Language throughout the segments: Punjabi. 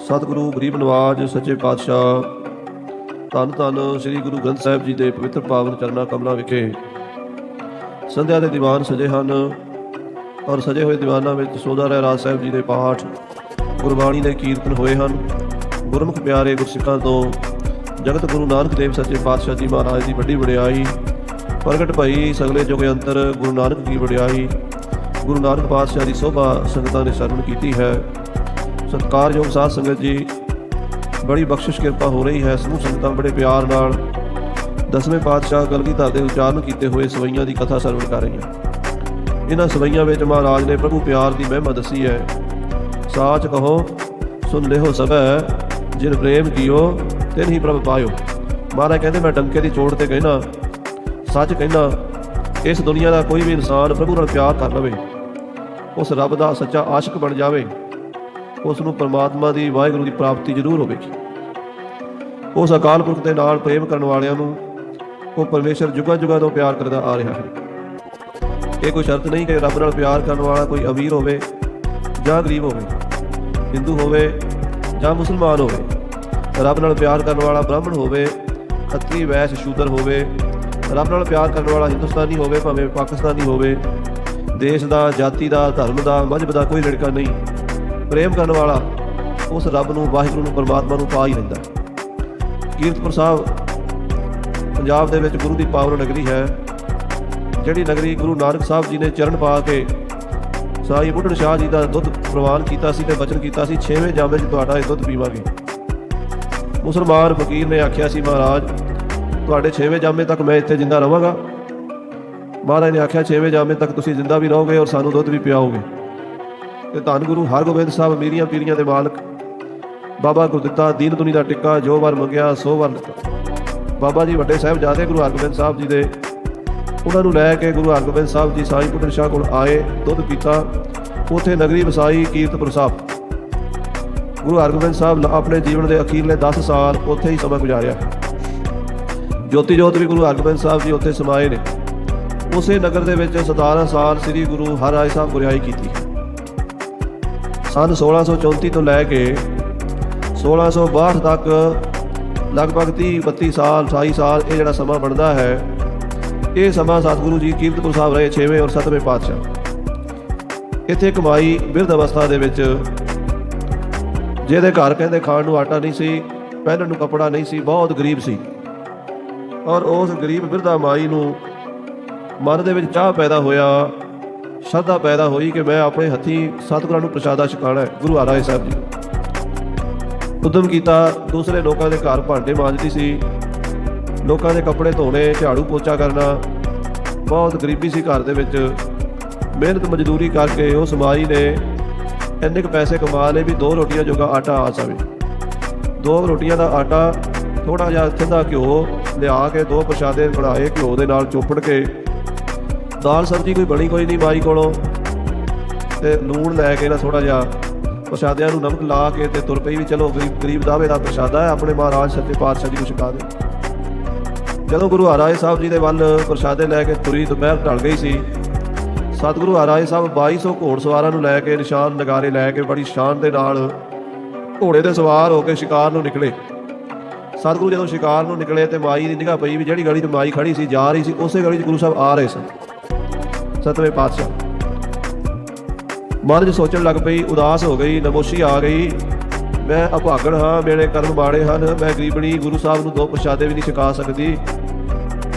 ਸਤਿਗੁਰੂ ਗਰੀਬ ਨਵਾਜ ਸੱਚੇ ਪਾਤਸ਼ਾਹ, ਧੰਨ ਧੰਨ ਸ੍ਰੀ ਗੁਰੂ ਗ੍ਰੰਥ ਸਾਹਿਬ ਜੀ ਦੇ ਪਵਿੱਤਰ ਪਾਵਨ ਚਰਨਾਂ ਕਮਲਾਂ ਵਿਖੇ। ਸੰਧਿਆ ਦੇ ਦੀਵਾਨ ਸਜੇ ਹਨ ਔਰ ਸਜੇ ਹੋਏ ਦੀਵਾਨਾਂ ਵਿੱਚ ਸੋਦਾ ਰਹਿ ਰਾਜ ਸਾਹਿਬ ਜੀ ਦੇ ਪਾਠ, ਗੁਰਬਾਣੀ ਦੇ ਕੀਰਤਨ ਹੋਏ ਹਨ। ਗੁਰਮੁਖ ਪਿਆਰੇ ਗੁਰਸਿੱਖਾਂ ਤੋਂ ਜਗਤ ਗੁਰੂ ਨਾਨਕ ਦੇਵ ਸੱਚੇ ਪਾਤਸ਼ਾਹ ਜੀ ਮਹਾਰਾਜ ਦੀ ਵੱਡੀ ਵਡਿਆਈ, ਪ੍ਰਗਟ ਭਈ ਸਗਲੇ ਜੁਗ ਅੰਤਰ ਗੁਰੂ ਨਾਨਕ ਦੀ ਵਡਿਆਈ, ਗੁਰੂ ਨਾਨਕ ਪਾਤਸ਼ਾਹ ਦੀ ਸੋਭਾ ਸੰਗਤਾਂ ਨੇ ਸਰਵਣ ਕੀਤੀ ਹੈ। ਸਤਿਕਾਰਯੋਗ ਸਾਧ ਸੰਗਤ ਜੀ, ਬੜੀ ਬਖਸ਼ਿਸ਼, ਕਿਰਪਾ ਹੋ ਰਹੀ ਹੈ। ਸਮੂਹ ਸੰਗਤਾਂ ਬੜੇ ਪਿਆਰ ਨਾਲ ਦਸਵੇਂ ਪਾਤਸ਼ਾਹ ਕਲਗੀਧਰ ਦੇ ਉਚਾਰਨ ਕੀਤੇ ਹੋਏ ਸਵਈਆਂ ਦੀ ਕਥਾ ਸਰਵਣ ਕਰ ਰਹੀਆਂ। ਇਹਨਾਂ ਸਵਈਆਂ ਵਿੱਚ ਮਹਾਰਾਜ ਨੇ ਪ੍ਰਭੂ ਪਿਆਰ ਦੀ ਮਹਿਮਾ ਦੱਸੀ ਹੈ। ਸਾਚ ਕਹੋ, ਸੁਨ ਲਿਓ ਸਭੈ, ਜਿਨ ਪ੍ਰੇਮ ਕੀਓ, ਤਿਨ ਹੀ ਪ੍ਰਭ ਪਾਇਓ। ਮਹਾਰਾਜ ਕਹਿੰਦੇ, ਮੈਂ ਡੰਕੇ ਦੀ ਚੋਟ ਤੇ ਕਹਿਣਾ, ਸੱਚ ਕਹਿੰਦਾ ਇਸ ਦੁਨੀਆ ਦਾ ਕੋਈ ਵੀ ਇਨਸਾਨ ਪ੍ਰਭੂ ਨਾਲ ਪਿਆਰ ਕਰ ਲਵੇ, ਉਸ ਰੱਬ ਦਾ ਸੱਚਾ ਆਸ਼ਿਕ ਬਣ ਜਾਵੇ। ਉਸ ਨੂੰ ਪਰਮਾਤਮਾ ਦੀ ਵਾਹਿਗੁਰੂ ਦੀ ਪ੍ਰਾਪਤੀ ਜ਼ਰੂਰ ਹੋਵੇਗੀ। ਉਸ ਅਕਾਲ ਪੁਰਖ ਦੇ ਨਾਲ ਪ੍ਰੇਮ ਕਰਨ ਵਾਲਿਆਂ ਨੂੰ ਉਹ ਪਰਮੇਸ਼ਰ ਜੁਗਾਂ ਜੁਗਾਂ ਤੋਂ ਪਿਆਰ ਕਰਦਾ ਆ ਰਿਹਾ ਹੈ। ਇਹ ਕੋਈ ਸ਼ਰਤ ਨਹੀਂ ਕਿ ਰੱਬ ਨਾਲ ਪਿਆਰ ਕਰਨ ਵਾਲਾ ਕੋਈ ਅਮੀਰ ਹੋਵੇ ਜਾਂ ਗਰੀਬ ਹੋਵੇ, ਹਿੰਦੂ ਹੋਵੇ ਜਾਂ ਮੁਸਲਮਾਨ ਹੋਵੇ। ਰੱਬ ਨਾਲ ਪਿਆਰ ਕਰਨ ਵਾਲਾ ਬ੍ਰਾਹਮਣ ਹੋਵੇ ਖੱਤਰੀ ਵੈਸ਼ ਸ਼ੂਦਰ ਹੋਵੇ, ਰੱਬ ਨਾਲ ਪਿਆਰ ਕਰਨ ਵਾਲਾ ਹਿੰਦੁਸਤਾਨੀ ਹੋਵੇ, ਭਾਵੇਂ ਪਾਕਿਸਤਾਨੀ ਹੋਵੇ, ਦੇਸ਼ ਦਾ, ਜਾਤੀ ਦਾ, ਧਰਮ ਦਾ, ਮਜ਼ਹਬ ਦਾ ਕੋਈ ਲੜਕਾ ਨਹੀਂ। ਪ੍ਰੇਮ ਕਰਨ ਵਾਲਾ ਉਸ ਰੱਬ ਨੂੰ, ਵਾਹਿਗੁਰੂ ਨੂੰ, ਪਰਮਾਤਮਾ ਨੂੰ ਪਾ ਹੀ ਲੈਂਦਾ ਕੀਰਤਪੁਰ ਸਾਹਿਬ ਪੰਜਾਬ ਦੇ ਵਿੱਚ ਗੁਰੂ ਦੀ ਪਾਵਨ ਨਗਰੀ ਹੈ, ਜਿਹੜੀ ਨਗਰੀ ਗੁਰੂ ਨਾਨਕ ਸਾਹਿਬ ਜੀ ਨੇ ਚਰਨ ਪਾ ਕੇ ਸਾਈ ਬੁੱਢਣ ਸ਼ਾਹ ਜੀ ਦਾ ਦੁੱਧ ਪ੍ਰਵਾਨ ਕੀਤਾ ਸੀ ਤੇ ਬਚਨ ਕੀਤਾ ਸੀ 6ਵੇਂ ਜਾਮੇ 'ਚ ਤੁਹਾਡਾ ਇਹ ਦੁੱਧ ਪੀਵਾਂਗੇ। ਮੁਸਲਮਾਨ ਫਕੀਰ ਨੇ ਆਖਿਆ ਸੀ, ਮਹਾਰਾਜ, ਤੁਹਾਡੇ 6ਵੇਂ ਜਾਮੇ ਤੱਕ ਮੈਂ ਇੱਥੇ ਜਿੰਦਾ ਰਵਾਂਗਾ। ਮਹਾਰਾਜ ਨੇ ਆਖਿਆ 6ਵੇਂ ਜਾਮੇ ਤੱਕ ਤੁਸੀਂ ਜਿੰਦਾ ਵੀ ਰਹੋਗੇ ਔਰ ਸਾਨੂੰ ਦੁੱਧ ਵੀ ਪਿਆਓਗੇ। ਤੇ ਧੰਨ ਗੁਰੂ ਹਰਗੋਬਿੰਦ ਸਾਹਿਬ ਮੀਰੀਆਂ ਪੀਰੀਆਂ ਦੇ ਮਾਲਕ। ਬਾਬਾ ਗੁਰਦਿੱਤਾ ਦੀਨ ਦੁਨੀ ਦਾ ਟਿੱਕਾ ਜੋ ਵਾਰ ਮੰਗਿਆ, ਸੋ ਵਾਰ ਦਿੱਤਾ। ਬਾਬਾ ਜੀ ਵੱਡੇ ਸਾਹਿਬ ਜਾਦੇ ਗੁਰੂ ਹਰਗੋਬਿੰਦ ਸਾਹਿਬ ਜੀ ਦੇ, ਉਹਨਾਂ ਨੂੰ ਲੈ ਕੇ ਗੁਰੂ ਹਰਗੋਬਿੰਦ ਸਾਹਿਬ ਜੀ ਸਾਈਂ ਪੁੱਤਰ ਸ਼ਾਹ ਕੋਲ ਆਏ, ਦੁੱਧ ਪੀਤਾ। ਉਥੇ ਨਗਰੀ ਵਸਾਈ ਕੀਰਤਪੁਰ ਸਾਹਿਬ ਗੁਰੂ ਹਰਗੋਬਿੰਦ ਸਾਹਿਬ ਆਪਣੇ ਜੀਵਨ ਦੇ ਅਖੀਰਲੇ 10 ਸਾਲ ਉੱਥੇ ਹੀ ਸਮਾਂ ਗੁਜ਼ਾਰਿਆ। ਜੋਤੀ ਜੋਤ ਵੀ ਗੁਰੂ ਹਰਗੋਬਿੰਦ ਸਾਹਿਬ ਜੀ ਉੱਥੇ ਸਮਾਏ ਨੇ। ਉਸੇ ਨਗਰ ਦੇ ਵਿੱਚ 17 ਸਾਲ ਸ੍ਰੀ ਗੁਰੂ ਹਰਿਰਾਏ ਸਾਹਿਬ ਗੁਰਿਆਈ ਕੀਤੀ। ਸਨ 1634 ਤੋਂ ਲੈ ਕੇ 1662 ਤੱਕ, ਲਗਭਗ 30 32 ਸਾਲ 28 ਸਾਲ ਇਹ ਜਿਹੜਾ ਸਮਾਂ ਬਣਦਾ ਹੈ, ਇਹ ਸਮਾਂ ਸਤਿਗੁਰੂ ਜੀ ਕੀਰਤਪੁਰ ਸਾਹਿਬ ਰਹੇ 6ਵੇਂ ਔਰ 7ਵੇਂ ਪਾਤਸ਼ਾਹ। ਇੱਥੇ ਕਮਾਈ ਬਿਰਧ ਅਵਸਥਾ ਦੇ ਵਿੱਚ, ਜਿਹਦੇ ਘਰ ਕਹਿੰਦੇ ਖਾਣ ਨੂੰ ਆਟਾ ਨਹੀਂ ਸੀ, ਪਹਿਨਣ ਨੂੰ ਕੱਪੜਾ ਨਹੀਂ ਸੀ, ਬਹੁਤ ਗਰੀਬ ਸੀ। ਔਰ ਉਸ ਗਰੀਬ ਬਿਰਧਾ ਮਾਈ ਨੂੰ ਮਨ ਦੇ ਵਿੱਚ ਚਾਹ ਪੈਦਾ ਹੋਇਆ ਸ਼ਰਧਾ ਪੈਦਾ ਹੋਈ ਕਿ ਮੈਂ ਆਪਣੇ ਹੱਥੀਂ ਸਤਿਗੁਰਾਂ ਨੂੰ ਪ੍ਰਸ਼ਾਦਾ ਛਕਾਣਾ ਹੈ, ਗੁਰੂ ਹਰਿਰਾਏ ਸਾਹਿਬ ਜੀ। ਉਦਮ ਕੀਤਾ, ਦੂਸਰੇ ਲੋਕਾਂ ਦੇ ਘਰ ਭਾਂਡੇ ਮਾਂਜਦੀ ਸੀ। ਲੋਕਾਂ ਦੇ ਕੱਪੜੇ ਧੋਣੇ, ਝਾੜੂ ਪੋਚਾ ਕਰਨਾ। ਬਹੁਤ ਗਰੀਬੀ ਸੀ ਘਰ ਦੇ ਵਿੱਚ। ਮਿਹਨਤ ਮਜ਼ਦੂਰੀ ਕਰਕੇ ਉਸ ਮਾਈ ਨੇ ਇੰਨੇ ਕੁ ਪੈਸੇ ਕਮਾ ਲਏ ਵੀ ਦੋ ਰੋਟੀਆਂ ਜੋਗਾ ਆਟਾ ਆ ਸਕੇ ਦੋ ਰੋਟੀਆਂ ਦਾ ਆਟਾ ਥੋੜਾ ਜਿਹਾ ਥਿੰਦਾ ਘਿਓ ਲਿਆ ਕੇ ਦੋ ਪ੍ਰਸ਼ਾਦੇ ਬਣਾਏ, ਘਿਓ ਦੇ ਨਾਲ ਚੋਪੜ ਕੇ ਦਾਲ ਸਬਜ਼ੀ ਕੋਈ ਬਣੀ ਕੋਈ ਨਹੀਂ ਮਾਈ ਕੋਲੋਂ। ਤੇ ਲੂਣ ਲੈ ਕੇ ਨਾ ਥੋੜਾ ਜਿਹਾ ਪ੍ਰਸ਼ਾਦਿਆਂ ਨੂੰ ਨਮਕ ਲਾ ਕੇ ਤੇ ਤੁਰ ਪਈ ਵੀ ਚਲੋ ਗਰੀਬ ਗਰੀਬ ਦਾਵੇ ਦਾ ਪ੍ਰਸ਼ਾਦਾ ਹੈ, ਆਪਣੇ ਮਹਾਰਾਜ ਸੱਚੇ ਪਾਤਸ਼ਾਹ ਜੀ ਨੂੰ ਛਕਾ ਦੇ। ਜਦੋਂ ਗੁਰੂ ਹਰਾਏ ਸਾਹਿਬ ਜੀ ਦੇ ਵੱਲ ਪ੍ਰਸ਼ਾਦੇ ਲੈ ਕੇ ਤੁਰੀ ਦੁਪਹਿਰ ਢਲ ਗਈ ਸੀ, ਸਤਿਗੁਰੂ ਹਰਾਏ ਸਾਹਿਬ 2200 ਘੋੜਸਵਾਰਾਂ ਨੂੰ ਲੈ ਕੇ ਨਿਸ਼ਾਨ ਨਗਾਰੇ ਲੈ ਕੇ ਬੜੀ ਸ਼ਾਨ ਦੇ ਨਾਲ ਘੋੜੇ ਤੇ ਸਵਾਰ ਹੋ ਕੇ ਸ਼ਿਕਾਰ ਨੂੰ ਨਿਕਲੇ। ਸਤਿਗੁਰੂ ਜਦੋਂ ਸ਼ਿਕਾਰ ਨੂੰ ਨਿਕਲੇ ਤੇ ਮਾਈ ਦੀ ਨਿਗਾਹ ਪਈ ਵੀ ਜਿਹੜੀ ਗਲੀ 'ਚ ਮਾਈ ਖੜੀ ਸੀ, ਜਾ ਰਹੀ ਸੀ, ਉਸੇ ਗਲੀ 'ਚ ਗੁਰੂ ਸਾਹਿਬ ਆ ਰਹੇ ਸਨ। ਸਤਵੇਂ ਪਾਤਸ਼ਾਹ। ਮਨ 'ਚ ਸੋਚਣ ਲੱਗ ਪਈ, ਉਦਾਸ ਹੋ ਗਈ, ਨਮੋਸ਼ੀ ਆ ਗਈ। ਮੈਂ ਅਭਾਗਣ ਹਾਂ, ਮੇਰੇ ਕਰਮ ਮਾੜੇ ਹਨ, ਮੈਂ ਗਰੀਬਣੀ ਗੁਰੂ ਸਾਹਿਬ ਨੂੰ ਦੋ ਪ੍ਰਸ਼ਾਦੇ ਵੀ ਨਹੀਂ ਛਕਾ ਸਕਦੀ।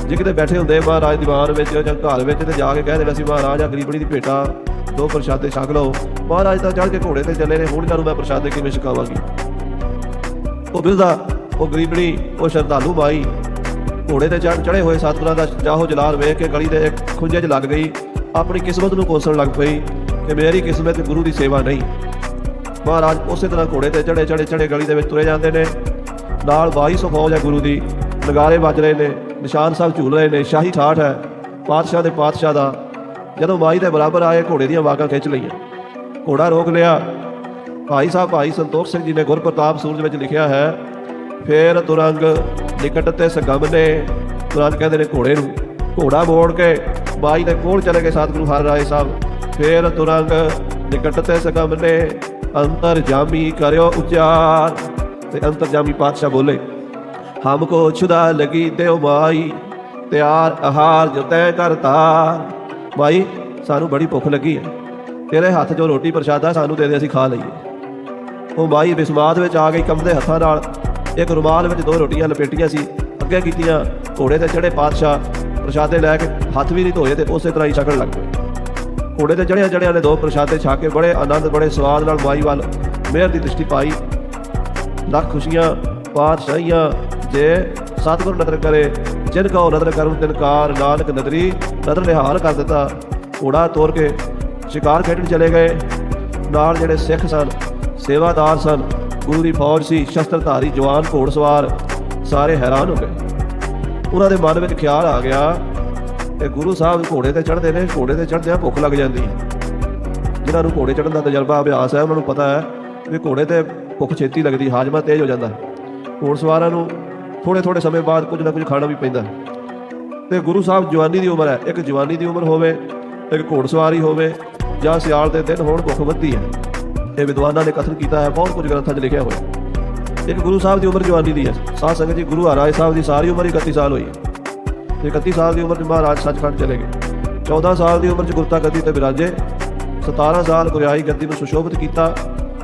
ਜੇ ਕਿਤੇ ਬੈਠੇ ਹੁੰਦੇ ਮਹਾਰਾਜ ਦੀਵਾਨ ਵਿੱਚ ਜਾਂ ਘਰ ਵਿੱਚ ਤੇ ਜਾ ਕੇ ਕਹਿ ਦੇਣਾ ਸੀ, ਮਹਾਰਾਜ ਆ ਗਰੀਬਣੀ ਦੀ ਭੇਟਾ, ਦੋ ਪ੍ਰਸ਼ਾਦੇ ਛਕ ਲਓ। ਮਹਾਰਾਜ ਤਾਂ ਚੜ੍ਹ ਕੇ ਘੋੜੇ ਤੇ ਚੱਲੇ ਨੇ, ਹੁਣ ਇਹਨਾਂ ਮੈਂ ਪ੍ਰਸ਼ਾਦੇ ਕਿਵੇਂ ਛਕਾਵਾਂਗੀ? ਉਹ ਬਿਰਦਾ ਉਹ ਗਰੀਬਣੀ ਉਹ ਸ਼ਰਧਾਲੂ ਮਾਈ ਘੋੜੇ ਤੇ ਚੜ੍ਹ ਚੜੇ ਹੋਏ ਸਤਿਗੁਰਾਂ ਦਾ ਜਾਹੋ ਜਲਾਲ ਵੇਖ ਕੇ ਗਲੀ ਦੇ ਇੱਕ ਖੁੰਝੇ 'ਚ ਲੱਗ ਗਈ। ਆਪਣੀ ਕਿਸਮਤ ਨੂੰ ਕੋਸਣ ਲੱਗ ਪਈ ਕਿ ਮੇਰੀ ਕਿਸਮਤ ਗੁਰੂ ਦੀ ਸੇਵਾ ਨਹੀਂ। ਮਹਾਰਾਜ ਉਸੇ ਤਰ੍ਹਾਂ ਘੋੜੇ ਤੇ ਚੜੇ ਚੜੇ ਚੜੇ ਗਲੀ ਦੇ ਵਿੱਚ ਤੁਰੇ ਜਾਂਦੇ ਨੇ। ਨਾਲ 2200 ਫੌਜ ਹੈ ਗੁਰੂ ਦੀ। ਨਗਾਰੇ ਵੱਜ ਰਹੇ ਨੇ, ਨਿਸ਼ਾਨ ਸਾਹਿਬ ਝੂਲ ਰਹੇ ਨੇ, ਸ਼ਾਹੀ ਠਾਠ ਹੈ, ਪਾਤਸ਼ਾਹ ਦੇ ਪਾਤਸ਼ਾਹ ਦਾ। ਜਦੋਂ ਮਾਈ ਦੇ ਬਰਾਬਰ ਆਏ, ਘੋੜੇ ਦੀਆਂ ਵਾਗਾਂ ਖਿੱਚ ਲਈਆਂ। ਘੋੜਾ ਰੋਕ ਲਿਆ। ਭਾਈ ਸਾਹਿਬ, ਭਾਈ ਸੰਤੋਖ ਸਿੰਘ ਜੀ ਨੇ ਗੁਰਪ੍ਰਤਾਪ ਸੂਰਜ ਵਿੱਚ ਲਿਖਿਆ ਹੈ, ਫੇਰ ਤੁਰੰਗ ਨਿਕਟ ਤੇ ਸਗੰਮਨੇ ਤੁਰੰਗ ਕਹਿੰਦੇ ਨੇ ਘੋੜੇ ਨੂੰ, ਘੋੜਾ ਮੋੜ ਕੇ ਬਾਈ ਦੇ ਕੋਲ ਚਲੇ ਗਏ ਸਤਿਗੁਰੂ ਹਰ ਹਰਿਰਾਏ ਸਾਹਿਬ। ਫੇਰ ਤੁਰੰਗ ਨਿਕਟ ਤੇ ਸਗਮ ਨੇ ਅੰਤਰ ਜਾਮੀ ਕਰਿਓ ਉਚਾਰ। ਤੇ ਅੰਤਰ ਜਾਮੀ ਪਾਤਸ਼ਾਹ ਬੋਲੇ, ਹਮ ਕੋ ਛੁਦਾ ਲਗੀ ਦੇਵ ਮਾਈ, ਤਿਆਰ ਆਹਾਰ ਜੋ ਤੈ ਕਰਤਾ ਮਾਈ ਸਾਨੂੰ ਬੜੀ ਭੁੱਖ ਲੱਗੀ ਹੈ। ਤੇਰੇ ਹੱਥ ਜੋ ਰੋਟੀ ਪ੍ਰਸ਼ਾਦਾ ਸਾਨੂੰ ਦੇ ਦੇ, ਅਸੀਂ ਖਾ ਲਈਏ। ਉਹ ਮਾਈ ਬਿਸਮਾਦ ਵਿੱਚ ਆ ਗਈ ਕੰਮਦੇ ਹੱਥਾਂ ਨਾਲ। ਇੱਕ ਰੁਮਾਲ ਵਿੱਚ ਦੋ ਰੋਟੀਆਂ ਲਪੇਟੀਆਂ ਸੀ। ਅੱਗੇ ਕੀਤੀਆਂ ਘੋੜੇ ਤੇ ਚੜੇ ਪਾਤਸ਼ਾਹ। ਪ੍ਰਸ਼ਾਦੇ ਲੈ ਕੇ ਹੱਥ ਵੀ ਨਹੀਂ ਧੋਏ ਤੇ ਉਸੇ ਤਰ੍ਹਾਂ ਹੀ ਛਕਣ ਲੱਗ ਪਏ। ਘੋੜੇ ਤੇ ਚੜਿਆ ਚੜਿਆ ਨੇ ਦੋ ਪ੍ਰਸ਼ਾਦੇ ਛਾ ਕੇ ਬੜੇ ਆਨੰਦ, ਬੜੇ ਸਵਾਦ ਨਾਲ ਮਾਈ ਵੱਲ ਮਿਹਰ ਦੀ ਦ੍ਰਿਸ਼ਟੀ ਪਾਈ। ਲੱਖ ਖੁਸ਼ੀਆਂ, ਪਾਤਸ਼ਾਹੀਆਂ, ਜੇ ਸਤਿਗੁਰ ਨਦਰ ਕਰੇ, ਜਿਨ ਕੋ ਨਦਰ ਕਰਮ ਤਿਨਕਾਰ ਨਾਨਕ ਨਦਰੀ ਨਦਰ ਨਿਹਾਲ ਕਰ ਦਿੱਤਾ। ਘੋੜਾ ਤੋਰ ਕੇ ਸ਼ਿਕਾਰ ਖੇਡਣ ਚਲੇ ਗਏ। ਨਾਲ ਜਿਹੜੇ ਸਿੱਖ ਸਨ, ਸੇਵਾਦਾਰ ਸਨ, ਗੁਰੂ ਦੀ ਫੌਜ ਸੀ, ਸ਼ਸਤਰਧਾਰੀ, ਜਵਾਨ ਘੋੜਸਵਾਰ ਸਾਰੇ ਹੈਰਾਨ ਹੋ ਗਏ। ਉਹਨਾਂ ਦੇ ਮਨ ਵਿੱਚ ਖਿਆਲ ਆ ਗਿਆ ਕਿ ਗੁਰੂ ਸਾਹਿਬ ਘੋੜੇ ਤੇ ਚੜ੍ਹਦੇ ਨੇ, ਘੋੜੇ ਤੇ ਚੜ੍ਹਦਿਆਂ ਭੁੱਖ ਲੱਗ ਜਾਂਦੀ। ਹੈ ਜਿਨ੍ਹਾਂ ਨੂੰ ਘੋੜੇ ਚੜ੍ਹਨ ਦਾ ਤਜਰਬਾ, ਅਭਿਆਸ ਹੈ, ਉਹਨਾਂ ਨੂੰ ਪਤਾ ਹੈ ਵੀ ਘੋੜੇ ਤੇ ਭੁੱਖ ਛੇਤੀ ਲੱਗਦੀ, ਹਾਜ਼ਮਾ ਤੇਜ਼ ਹੋ ਜਾਂਦਾ। ਘੋੜ ਸਵਾਰਾਂ ਨੂੰ ਥੋੜੇ ਥੋੜੇ ਸਮੇਂ ਬਾਅਦ ਕੁਝ ਨਾ ਕੁਝ ਖਾਣਾ ਵੀ ਪੈਂਦਾ। ਹੈ ਤੇ ਗੁਰੂ ਸਾਹਿਬ ਜਵਾਨੀ ਦੀ ਉਮਰ ਹੈ। ਇੱਕ ਜਵਾਨੀ ਦੀ ਉਮਰ ਹੋਵੇ, ਇੱਕ ਘੋੜ ਸਵਾਰੀ ਹੋਵੇ, ਜਾਂ ਸਿਆਲ ਦੇ ਦਿਨ ਹੋਣ, ਭੁੱਖ ਵੱਧਦੀ ਹੈ। ਇਹ ਵਿਦਵਾਨਾਂ ਨੇ ਕਥਨ ਕੀਤਾ ਹੈ, ਬਹੁਤ ਕੁਝ ਗ੍ਰੰਥਾਂ 'ਚ ਲਿਖਿਆ ਹੋਇਆ। ਇੱਕ ਗੁਰੂ ਸਾਹਿਬ ਦੀ ਉਮਰ ਜਵਾਨੀ ਦੀ ਹੈ। ਸਾਧ ਸੰਗਤ ਜੀ, ਗੁਰੂ ਹਰਾਏ ਸਾਹਿਬ ਦੀ ਸਾਰੀ ਉਮਰ ਹੀ 31 ਸਾਲ ਹੋਈ ਹੈ। ਤੇ 31 ਸਾਲ ਦੀ ਉਮਰ 'ਚ ਮਹਾਰਾਜ ਸੱਚਖੰਡ ਚਲੇ ਗਏ। 14 ਸਾਲ ਦੀ ਉਮਰ 'ਚ ਗੁਰਤਾ ਗੱਦੀ ਤੇ ਵਿਰਾਜੇ। 17 ਸਾਲ ਗੁਰਿਆਈ ਗੱਦੀ ਨੂੰ ਸੁਸ਼ੋਭਿਤ ਕੀਤਾ।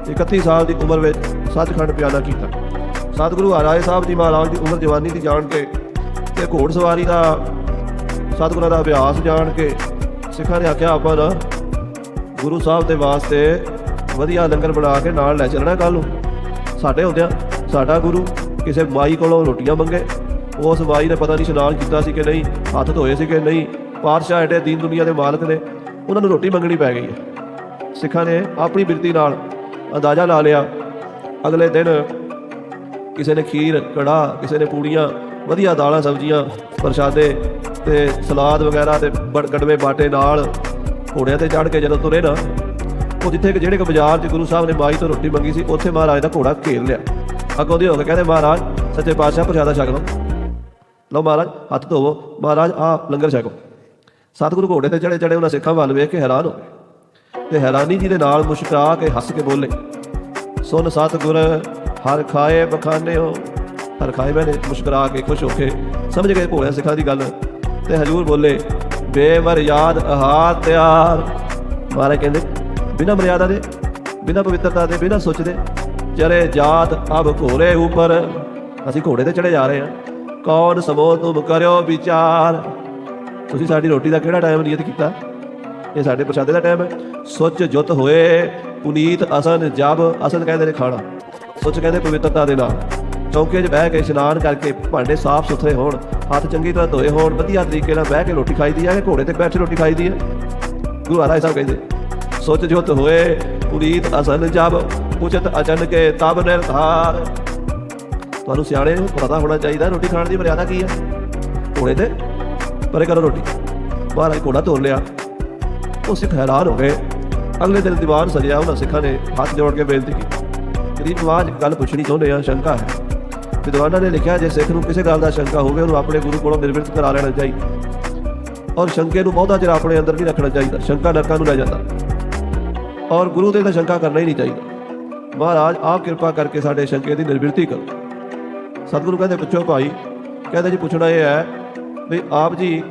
31 ਸਾਲ ਦੀ ਉਮਰ ਵਿੱਚ ਸੱਚਖੰਡ ਪਿਆਲਾ ਕੀਤਾ। ਸਤਿਗੁਰੂ ਹਰਾਏ ਸਾਹਿਬ ਦੀ ਮਹਾਰਾਜ ਦੀ ਉਮਰ ਜਵਾਨੀ ਦੀ ਜਾਣ ਕੇ ਤੇ ਘੋੜਸਵਾਰੀ ਦਾ ਸਤਿਗੁਰਾਂ ਦਾ ਅਭਿਆਸ ਜਾਣ ਕੇ ਸਿੱਖਾਂ ਨੇ ਆਖਿਆ, ਆਪਾਂ ਨਾ ਗੁਰੂ ਸਾਹਿਬ ਦੇ ਵਾਸਤੇ ਵਧੀਆ ਲੰਗਰ ਬਣਾ ਕੇ ਨਾਲ ਲੈ ਚੱਲਣਾ ਕੱਲ ਨੂੰ। ਸਾਡੇ ਹੁੰਦਿਆਂ ਸਾਡਾ ਗੁਰੂ ਕਿਸੇ ਮਾਈ ਕੋਲੋਂ ਰੋਟੀਆਂ ਮੰਗੇ, ਉਸ ਮਾਈ ਨੇ ਪਤਾ ਨਹੀਂ ਇਸ਼ਨਾਨ ਕੀਤਾ ਸੀ ਕਿ ਨਹੀਂ, ਹੱਥ ਧੋਏ ਸੀ ਕਿ ਨਹੀਂ, ਪਾਤਸ਼ਾਹ ਐਡੇ ਦੀਨ ਦੁਨੀਆ ਦੇ ਮਾਲਕ ਨੇ, ਉਹਨਾਂ ਨੂੰ ਰੋਟੀ ਮੰਗਣੀ ਪੈ ਗਈ ਹੈ। ਸਿੱਖਾਂ ਨੇ ਆਪਣੀ ਬਿਰਤੀ ਨਾਲ ਅੰਦਾਜ਼ਾ ਲਾ ਲਿਆ, ਅਗਲੇ ਦਿਨ ਕਿਸੇ ਨੇ ਖੀਰ ਕੜਾ ਕਿਸੇ ਨੇ ਪੂੜੀਆਂ, ਵਧੀਆ ਦਾਲਾਂ, ਸਬਜ਼ੀਆਂ, ਪ੍ਰਸ਼ਾਦੇ ਤੇ ਸਲਾਦ ਵਗੈਰਾ ਤੇ ਬੜ- ਗੜਵੇ ਬਾਟੇ ਨਾਲ ਘੋੜਿਆਂ ਤੇ ਚੜ੍ਹ ਕੇ ਜਦੋਂ ਤੁਰੇ ਨਾ ਉਹ ਜਿੱਥੇ ਜਿਹੜੇ ਬਾਜ਼ਾਰ 'ਚ ਗੁਰੂ ਸਾਹਿਬ ਨੇ ਮਾਈ ਤੋਂ ਰੋਟੀ ਮੰਗੀ ਸੀ, ਉੱਥੇ ਮਹਾਰਾਜ ਦਾ ਘੋੜਾ ਘੇਰ ਲਿਆ। ਅੱਗੋਂ ਦੀ ਹੋ ਕੇ ਕਹਿੰਦੇ, ਮਹਾਰਾਜ, ਸੱਚੇ ਪਾਤਸ਼ਾਹ, ਪ੍ਰਸ਼ਾਦਾ ਛਕ ਲਓ। ਲਓ ਮਹਾਰਾਜ, ਹੱਥ ਧੋਵੋ। ਮਹਾਰਾਜ ਆ ਲੰਗਰ ਛਕੋ। ਸਤਿਗੁਰੂ ਘੋੜੇ ਤੇ ਚੜੇ ਚੜੇ ਉਹਨਾਂ ਸਿੱਖਾਂ ਵੱਲ ਵੇਖ ਕੇ ਹੈਰਾਨ ਹੋ ਗਏ ਤੇ ਹੈਰਾਨੀ ਜੀ ਦੇ ਨਾਲ ਮੁਸਕਰਾ ਕੇ ਹੱਸ ਕੇ ਬੋਲੇ, ਸੁਣ ਸਤਿਗੁਰ, ਹਰ ਖਾਏ ਬਖਾਨਿਓ। ਹਰ ਖਾਏ ਮੈਨੇ ਮੁਸਕਰਾ ਕੇ ਖੁਸ਼ ਹੋ ਕੇ ਸਮਝ ਗਏ ਭੋਲੇ ਸਿੱਖਾਂ ਦੀ ਗੱਲ ਤੇ ਹਜੂਰ ਬੋਲੇ ਬੇਮਰਿਆਦ ਆਹਾਰ ਤਿਆਰ। ਮਹਾਰਾਜ ਕਹਿੰਦੇ ਬਿਨਾਂ ਮਰਿਆਦਾ ਦੇ, ਬਿਨਾਂ ਪਵਿੱਤਰਤਾ ਦੇ, ਬਿਨਾ ਸੋਚਦੇ ਚਰੇ ਜਾਤ ਅਬ ਘੋੜੇ ਉਪਰ। ਅਸੀਂ ਘੋੜੇ ਤੇ ਚੜੇ ਜਾ ਰਹੇ ਹਾਂ। ਕੌਣ ਸਮੋ ਤੁਮ ਕਰਿਓ ਵਿਚਾਰ? ਤੁਸੀਂ ਸਾਡੀ ਰੋਟੀ ਦਾ ਕਿਹੜਾ ਟਾਈਮ ਨਿਯਤ ਕੀਤਾ? ਇਹ ਸਾਡੇ ਪ੍ਰਸ਼ਾਦੇ ਦਾ ਟਾਈਮ ਹੈ। ਸੁੱਚ ਜੁਤ ਹੋਏ, ਪੁਨੀਤ ਅਸਨ ਜਬ, ਅਸਨ ਕਹਿੰਦੇ ਨੇ ਖਾਣਾ। ਸੁੱਚ ਕਹਿੰਦੇ ਪਵਿੱਤਰਤਾ ਦੇ ਨਾਲ। ਚੌਂਕੇ 'ਚ ਬਹਿ ਕੇ ਇਸ਼ਨਾਨ ਕਰਕੇ ਭਾਂਡੇ ਸਾਫ਼ ਸੁਥਰੇ ਹੋਣ, ਹੱਥ ਚੰਗੀ ਤਰ੍ਹਾਂ ਧੋਏ ਹੋਣ, ਵਧੀਆ ਤਰੀਕੇ ਨਾਲ ਬਹਿ ਕੇ ਰੋਟੀ ਖਾਈਦੀ ਹੈ ਕਿ ਘੋੜੇ ਤੇ ਬੈਠ ਕੇ ਰੋਟੀ ਖਾਈਦੀ ਹੈ? ਗੁਰੂ ਹਰਾਏ ਸਾਹਿਬ ਕਹਿੰਦੇ ਸੁੱਚ ਜੁਤ ਹੋਏ, ਪੁਰੀਤ ਅਸਨ ਜਬ ਉਚਿਤ ਅਚਨ ਕੇ ਤਬ ਨਿਰਧਾਰ। ਤੁਹਾਨੂੰ ਸਿਆਣੇ ਨੂੰ ਪਤਾ ਹੋਣਾ ਚਾਹੀਦਾ, ਰੋਟੀ ਖਾਣ ਦੀ ਮਰਿਆਦਾ ਕੀ ਹੈ ਘੋੜੇ ਤੇ? ਪਰੇ ਕਰੋ ਰੋਟੀ। ਮਹਾਰਾਜ ਘੋੜਾ ਤੋਰ ਲਿਆ। ਉਹ ਸਿੱਖ ਹੈਰਾਨ ਹੋ ਗਏ। ਅਗਲੇ ਦਿਨ ਦੀਵਾਨ ਸਜਿਆ, ਉਹਨਾਂ ਸਿੱਖਾਂ ਨੇ ਹੱਥ ਜੋੜ ਕੇ ਬੇਨਤੀ ਕੀਤੀ। ਗਰੀਬ ਨਵਾਜ ਇੱਕ ਗੱਲ ਪੁੱਛਣੀ ਚਾਹੁੰਦੇ ਆ, ਸ਼ੰਕਾ ਹੈ। ਵਿਦਵਾਨਾਂ ਨੇ ਲਿਖਿਆ, ਜੇ ਸਿੱਖ ਨੂੰ ਕਿਸੇ ਗੱਲ ਦਾ ਸ਼ੰਕਾ ਹੋਵੇ, ਉਹਨੂੰ ਆਪਣੇ ਗੁਰੂ ਕੋਲੋਂ ਨਿਰਵਿਰਤ ਕਰਾ ਲੈਣਾ ਚਾਹੀਦਾ। ਔਰ ਸ਼ੰਕੇ ਨੂੰ ਬਹੁਤਾ ਚਿਰ ਆਪਣੇ ਅੰਦਰ ਨਹੀਂ ਰੱਖਣਾ ਚਾਹੀਦਾ। ਸ਼ੰਕਾ ਨਰਕਾਂ ਨੂੰ ਲੈ ਜਾਂਦਾ। ਔਰ ਗੁਰੂ ਤੇ ਤਾਂ ਸ਼ੰਕਾ ਕਰਨਾ ਹੀ ਨਹੀਂ ਚਾਹੀਦਾ। ਮਹਾਰਾਜ, ਆਪ ਕਿਰਪਾ ਕਰਕੇ ਸਾਡੇ ਸ਼ੰਕੇ ਦੀ ਨਿਰਵਿਰਤੀ ਕਰੋ। ਸਤਿਗੁਰੂ ਕਹਿੰਦੇ, ਪੁੱਛੋ ਭਾਈ, ਕਹਿੰਦੇ ਜੀ, ਪੁੱਛਣਾ ਇਹ ਹੈ ਵੀ ਆਪ ਜੀ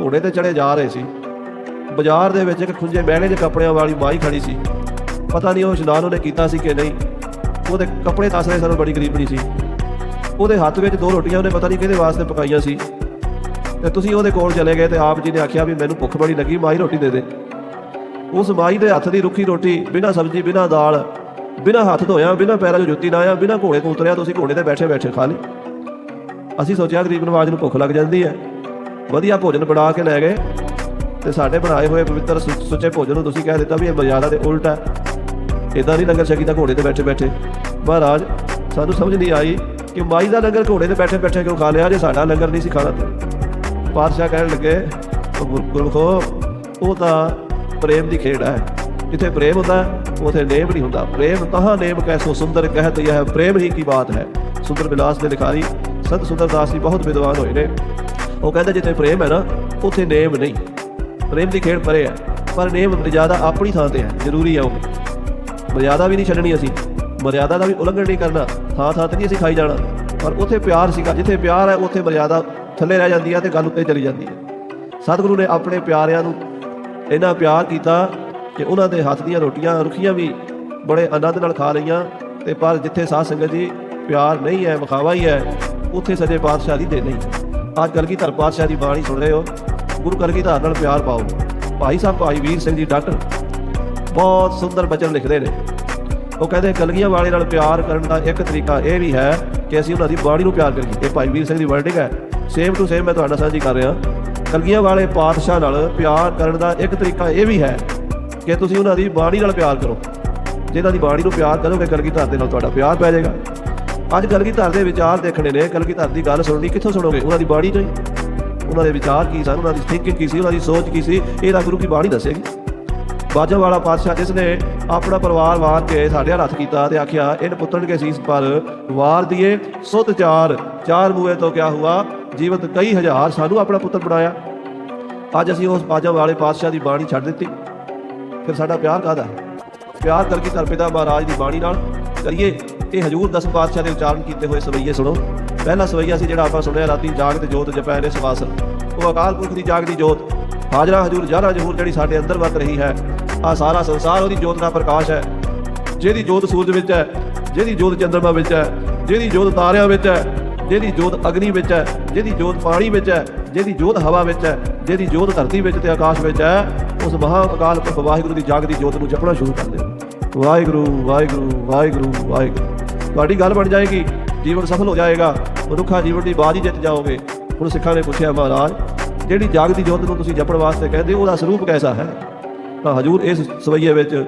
ਘੋੜੇ ਤੇ ਚੜੇ ਜਾ ਰਹੇ ਸੀ। ਬਾਜ਼ਾਰ ਦੇ ਵਿੱਚ ਇੱਕ ਖੁੰਝੇ ਮਹਿੰਗੇ ਜਿਹੇ ਕੱਪੜਿਆਂ ਵਾਲੀ ਮਾਈ ਖੜੀ ਸੀ। ਪਤਾ ਨਹੀਂ ਉਹ ਇਸ਼ਨਾਨ ਉਹਨੇ ਕੀਤਾ ਸੀ ਕਿ ਨਹੀਂ। ਉਹਦੇ ਕੱਪੜੇ ਦੱਸ ਰਹੇ ਸਾਨੂੰ ਬੜੀ ਗਰੀਬਣੀ ਸੀ। ਉਹਦੇ ਹੱਥ ਵਿੱਚ ਦੋ ਰੋਟੀਆਂ, ਉਹਨੇ ਪਤਾ ਨਹੀਂ ਕਿਹਦੇ ਵਾਸਤੇ ਪਕਾਈਆਂ ਸੀ। ਤੇ ਤੁਸੀਂ ਉਹਦੇ ਕੋਲ ਚਲੇ ਗਏ ਤੇ ਆਪ ਜੀ ਨੇ ਆਖਿਆ ਵੀ ਮੈਨੂੰ ਭੁੱਖ ਬੜੀ ਲੱਗੀ, ਮਾਈ ਰੋਟੀ ਦੇ ਦੇ। ਉਸ ਮਾਈ ਦੇ ਹੱਥ ਦੀ ਰੁੱਖੀ ਰੋਟੀ, ਬਿਨਾਂ ਸਬਜ਼ੀ, ਬਿਨਾਂ ਦਾਲ, ਬਿਨਾਂ ਹੱਥ ਧੋਇਆ, ਬਿਨਾਂ ਪੈਰਾਂ 'ਚ ਜੁੱਤੀ ਨਾ ਬਿਨਾਂ ਘੋੜੇ ਤੋਂ ਉਤਰਿਆ, ਤੁਸੀਂ ਘੋੜੇ ਤੇ ਬੈਠੇ ਬੈਠੇ ਖਾ ਲਈ ਅਸੀਂ ਸੋਚਿਆ ਗਰੀਬ ਨਵਾਜ ਨੂੰ ਭੁੱਖ ਲੱਗ ਜਾਂਦੀ ਹੈ। ਵਧੀਆ ਭੋਜਨ ਬਣਾ ਕੇ ਲੈ ਗਏ ਤੇ ਸਾਡੇ ਬਣਾਏ ਹੋਏ ਪਵਿੱਤਰ ਸੁ- ਸੁੱਚੇ ਭੋਜਨ ਨੂੰ ਤੁਸੀਂ ਕਹਿ ਦਿੱਤਾ ਵੀ ਇਹ ਮਰਿਆਦਾ ਦੇ ਉਲਟ ਹੈ। ਇਦਾਂ ਨਹੀਂ ਲੰਗਰ ਛਕੀਦਾ ਘੋੜੇ ਤੇ ਬੈਠੇ ਬੈਠੇ। ਮਹਾਰਾਜ, ਸਾਨੂੰ ਸਮਝ ਨਹੀਂ ਆਈ ਕਿ ਮਾਈ ਦਾ ਲੰਗਰ ਘੋੜੇ ਤੇ ਬੈਠੇ ਬੈਠੇ ਕਿਉਂ ਖਾ ਲਿਆ ਜੇ ਸਾਡਾ ਲੰਗਰ ਨਹੀਂ ਸੀ ਖਾਣਾ। ਤੇ ਪਾਤਸ਼ਾਹ ਕਹਿਣ ਲੱਗੇ, ਉਹ ਉਹ ਤਾਂ ਪ੍ਰੇਮ ਦੀ ਖੇਡ ਹੈ। ਜਿੱਥੇ ਪ੍ਰੇਮ ਹੁੰਦਾ ਹੈ, ਉਥੇ ਨੇਮ ਨਹੀਂ ਹੁੰਦਾ। ਪ੍ਰੇਮ ਤਹਾਂ ਨੇਮ ਕੈਸੋ ਸੁੰਦਰ ਕਹਿਤ ਯਹ ਪ੍ਰੇਮ ਹੀ ਕੀ ਬਾਤ ਹੈ। ਸੁੰਦਰ ਵਿਲਾਸ ਦੇ ਲਿਖਾਰੀ ਸੰਤ ਸੁੰਦਰਦਾਸ ਜੀ ਬਹੁਤ ਵਿਦਵਾਨ ਹੋਏ ਨੇ। ਉਹ ਕਹਿੰਦੇ ਜਿੱਥੇ ਪ੍ਰੇਮ ਹੈ ਨਾ ਉਥੇ ਨੇਮ ਨਹੀਂ। ਪ੍ਰੇਮ ਦੀ ਖੇਡ ਪਰੇ ਹੈ ਪਰ ਨੇਮ ਜ਼ਿਆਦਾ ਆਪਣੀ ਥਾਂ ਤੇ ਹੈ ਜ਼ਰੂਰੀ ਹੈ ਉਹ ਮਰਿਆਦਾ ਵੀ ਨਹੀਂ ਛੱਡਣੀ ਅਸੀਂ। ਮਰਿਆਦਾ ਦਾ ਵੀ ਉਲੰਘਣ ਨਹੀਂ ਕਰਨਾ ਥਾਂ ਥਾਂ ਤੇ ਨਹੀਂ ਅਸੀਂ ਖਾਈ ਜਾਣਾ। ਪਰ ਉੱਥੇ ਪਿਆਰ ਸੀਗਾ ਜਿੱਥੇ ਪਿਆਰ ਹੈ ਉੱਥੇ ਮਰਿਆਦਾ ਥੱਲੇ ਰਹਿ ਜਾਂਦੀ ਹੈ ਤੇ ਗੱਲ ਉੱਤੇ ਚਲੀ ਜਾਂਦੀ ਹੈ। ਸਤਿਗੁਰੂ ਨੇ ਆਪਣੇ ਪਿਆਰਿਆਂ ਨੂੰ ਇੰਨਾ ਪਿਆਰ ਕੀਤਾ ਕਿ ਉਹਨਾਂ ਦੇ ਹੱਥ ਦੀਆਂ ਰੋਟੀਆਂ ਰੁੱਖੀਆਂ ਵੀ ਬੜੇ ਆਨੰਦ ਨਾਲ ਖਾ ਲਈਆਂ ਤੇ ਪਰ ਜਿੱਥੇ ਸਾਧ ਸੰਗਤ ਜੀ ਪਿਆਰ ਨਹੀਂ ਹੈ, ਵਿਖਾਵਾ ਹੀ ਹੈ, ਉੱਥੇ ਸੱਚੇ ਪਾਤਸ਼ਾਹ ਦੀ ਦੇ ਨਹੀਂ। ਅੱਜ ਕਲਗੀਧਰ ਪਾਤਸ਼ਾਹ ਦੀ ਬਾਣੀ ਸੁਣ ਰਹੇ ਹੋ। ਗੁਰੂ ਕਲਗੀਧਰ ਨਾਲ ਪਿਆਰ ਪਾਓ। ਭਾਈ ਸਾਹਿਬ, ਭਾਈ ਵੀਰ ਸਿੰਘ ਜੀ, ਡਾਕਟਰ ਬਹੁਤ ਸੁੰਦਰ ਬਚਨ ਲਿਖਦੇ ਨੇ। ਉਹ ਕਹਿੰਦੇ, ਕਲਗੀਆਂ ਵਾਲੇ ਨਾਲ ਪਿਆਰ ਕਰਨ ਦਾ ਇੱਕ ਤਰੀਕਾ ਇਹ ਵੀ ਹੈ ਕਿ ਅਸੀਂ ਉਹਨਾਂ ਦੀ ਬਾਣੀ ਨੂੰ ਪਿਆਰ ਕਰੀਏ। ਇਹ ਭਾਈ ਵੀਰ ਸਿੰਘ ਦੀ ਵਰਡਿੰਗ ਹੈ। ਸੇਮ ਟੂ ਸੇਮ ਮੈਂ ਤੁਹਾਡਾ ਸਾਂਝੀ ਕਰ ਰਿਹਾ। ਕਲਗੀਆਂ ਵਾਲੇ ਪਾਤਸ਼ਾਹ ਨਾਲ ਪਿਆਰ ਕਰਨ ਦਾ ਇੱਕ ਤਰੀਕਾ ਇਹ ਵੀ ਹੈ ਕਿ ਤੁਸੀਂ ਉਹਨਾਂ ਦੀ ਬਾਣੀ ਨਾਲ ਪਿਆਰ ਕਰੋ। ਜੇ ਇਹਨਾਂ ਦੀ ਬਾਣੀ ਨੂੰ ਪਿਆਰ ਕਰੋਗੇ ਕਲਗੀ ਧਰ ਦੇ ਨਾਲ ਤੁਹਾਡਾ ਪਿਆਰ ਪੈ ਜਾਏਗਾ। ਅੱਜ ਕਲਗੀ ਧਰ ਦੇ ਵਿਚਾਰ ਦੇਖਣੇ ਨੇ ਕਲਗੀ ਧਰ ਦੀ ਗੱਲ ਸੁਣਨੀ ਕਿੱਥੋਂ ਸੁਣੋਗੇ? ਉਹਨਾਂ ਦੀ ਬਾਣੀ ਤੋਂ ਹੀ। ਉਹਨਾਂ ਦੇ ਵਿਚਾਰ ਕੀ ਸਨ? ਉਹਨਾਂ ਦੀ ਥਿੰਕਿੰਗ ਕੀ ਸੀ? ਉਹਨਾਂ ਦੀ ਸੋਚ ਕੀ ਸੀ? ਇਹ ਤਾਂ ਗੁਰੂ ਕੀ ਬਾਣੀ ਦੱਸੇਗੀ। ਬਾਜਾ ਵਾਲਾ ਪਾਤਸ਼ਾਹ ਜਿਸ ਨੇ ਆਪਣਾ ਪਰਿਵਾਰ ਵਾਰ ਕੇ ਸਾਡੇ ਹੱਥ ਕੀਤਾ ਤੇ ਆਖਿਆ ਇਨ ਪੁੱਤਰ ਕੇ ਸੀਸ ਪਰ ਵਾਰ ਦੀਏ ਸੁਤ ਚਾਰ ਚਾਰ ਮੂਏ ਤੋਂ ਕਿਆ ਹੁਆ, ਜੀਵਤ ਕਈ ਹਜ਼ਾਰ ਸਾਨੂੰ ਆਪਣਾ ਪੁੱਤਰ ਬਣਾਇਆ। ਅੱਜ ਅਸੀਂ ਉਸ ਬਾਜਾ ਵਾਲੇ ਪਾਤਸ਼ਾਹ ਦੀ ਬਾਣੀ ਛੱਡ ਦਿੱਤੀ। ਫਿਰ ਸਾਡਾ ਪਿਆਰ ਕਾਹਦਾ ਪਿਆਰ ਕਰਕੇ ਧਰ ਪਿਤਾ ਮਹਾਰਾਜ ਦੀ ਬਾਣੀ ਨਾਲ ਕਰੀਏ। ਇਹ ਹਜੂਰ ਦਸ ਪਾਤਸ਼ਾਹ ਦੇ ਉਚਾਰਨ ਕੀਤੇ ਹੋਏ ਸਵਈਏ ਸੁਣੋ। ਪਹਿਲਾ ਸਵਈਆ ਸੀ ਜਿਹੜਾ ਆਪਾਂ ਸੁਣਿਆ, ਰਾਤੀ ਜਾਗ ਜਾਗਤ ਜੋਤ ਜਪੈ ਨੇ ਸਵਾਸਨ ਉਹ ਅਕਾਲ ਪੁਰਖ ਦੀ ਜਾਗ ਦੀ ਜੋਤ। ਹਾਜ਼ਰਾ ਹਜੂਰ ਜਾਰਾ ਜਹੂਰ ਜਿਹੜੀ ਸਾਡੇ ਅੰਦਰ ਵਰਤ ਰਹੀ ਹੈ। ਆ ਸਾਰਾ ਸੰਸਾਰ ਉਹਦੀ ਜੋਤ ਦਾ ਪ੍ਰਕਾਸ਼ ਹੈ। ਜਿਹਦੀ ਜੋਤ ਸੂਰਜ ਵਿੱਚ ਹੈ ਜਿਹਦੀ ਜੋਤ ਚੰਦਰਮਾ ਵਿੱਚ ਹੈ ਜਿਹਦੀ ਜੋਤ ਤਾਰਿਆਂ ਵਿੱਚ ਹੈ ਜਿਹਦੀ ਜੋਤ ਅਗਨੀ ਵਿੱਚ ਹੈ ਜਿਹਦੀ ਜੋਤ ਪਾਣੀ ਵਿੱਚ ਹੈ ਜਿਹਦੀ ਜੋਤ ਹਵਾ ਵਿੱਚ ਹੈ ਜਿਹਦੀ ਜੋਤ ਧਰਤੀ ਵਿੱਚ ਤੇ ਆਕਾਸ਼ ਵਿੱਚ ਹੈ ਉਸ ਮਹਾ ਅਕਾਲ ਪੁਰਖ ਵਾਹਿਗੁਰੂ ਦੀ ਜਾਗਦੀ ਜੋਤ ਨੂੰ ਜਪਣਾ ਸ਼ੁਰੂ ਕਰ ਦਿਓ। ਵਾਹਿਗੁਰੂ ਵਾਹਿਗੁਰੂ ਵਾਹਿਗੁਰੂ ਵਾਹਿਗੁਰੂ। ਤੁਹਾਡੀ ਗੱਲ ਬਣ ਜਾਏਗੀ ਜੀਵਨ ਸਫਲ ਹੋ ਜਾਏਗਾ ਮਨੁੱਖਾ ਜੀਵਨ ਦੀ ਬਾਜੀ ਜਿੱਤ ਜਾਓਗੇ। ਹੁਣ ਸਿੱਖਾਂ ਨੇ ਪੁੱਛਿਆ ਮਹਾਰਾਜ ਜਿਹੜੀ ਜਾਗਦੀ ਜੋਤ ਨੂੰ ਤੁਸੀਂ ਜਪਣ ਵਾਸਤੇ ਕਹਿੰਦੇ ਹੋ, ਉਹਦਾ ਸਰੂਪ ਕੈਸਾ ਹੈ? ਤਾਂ ਹਜੂਰ ਇਸ ਸਵਈਏ ਵਿੱਚ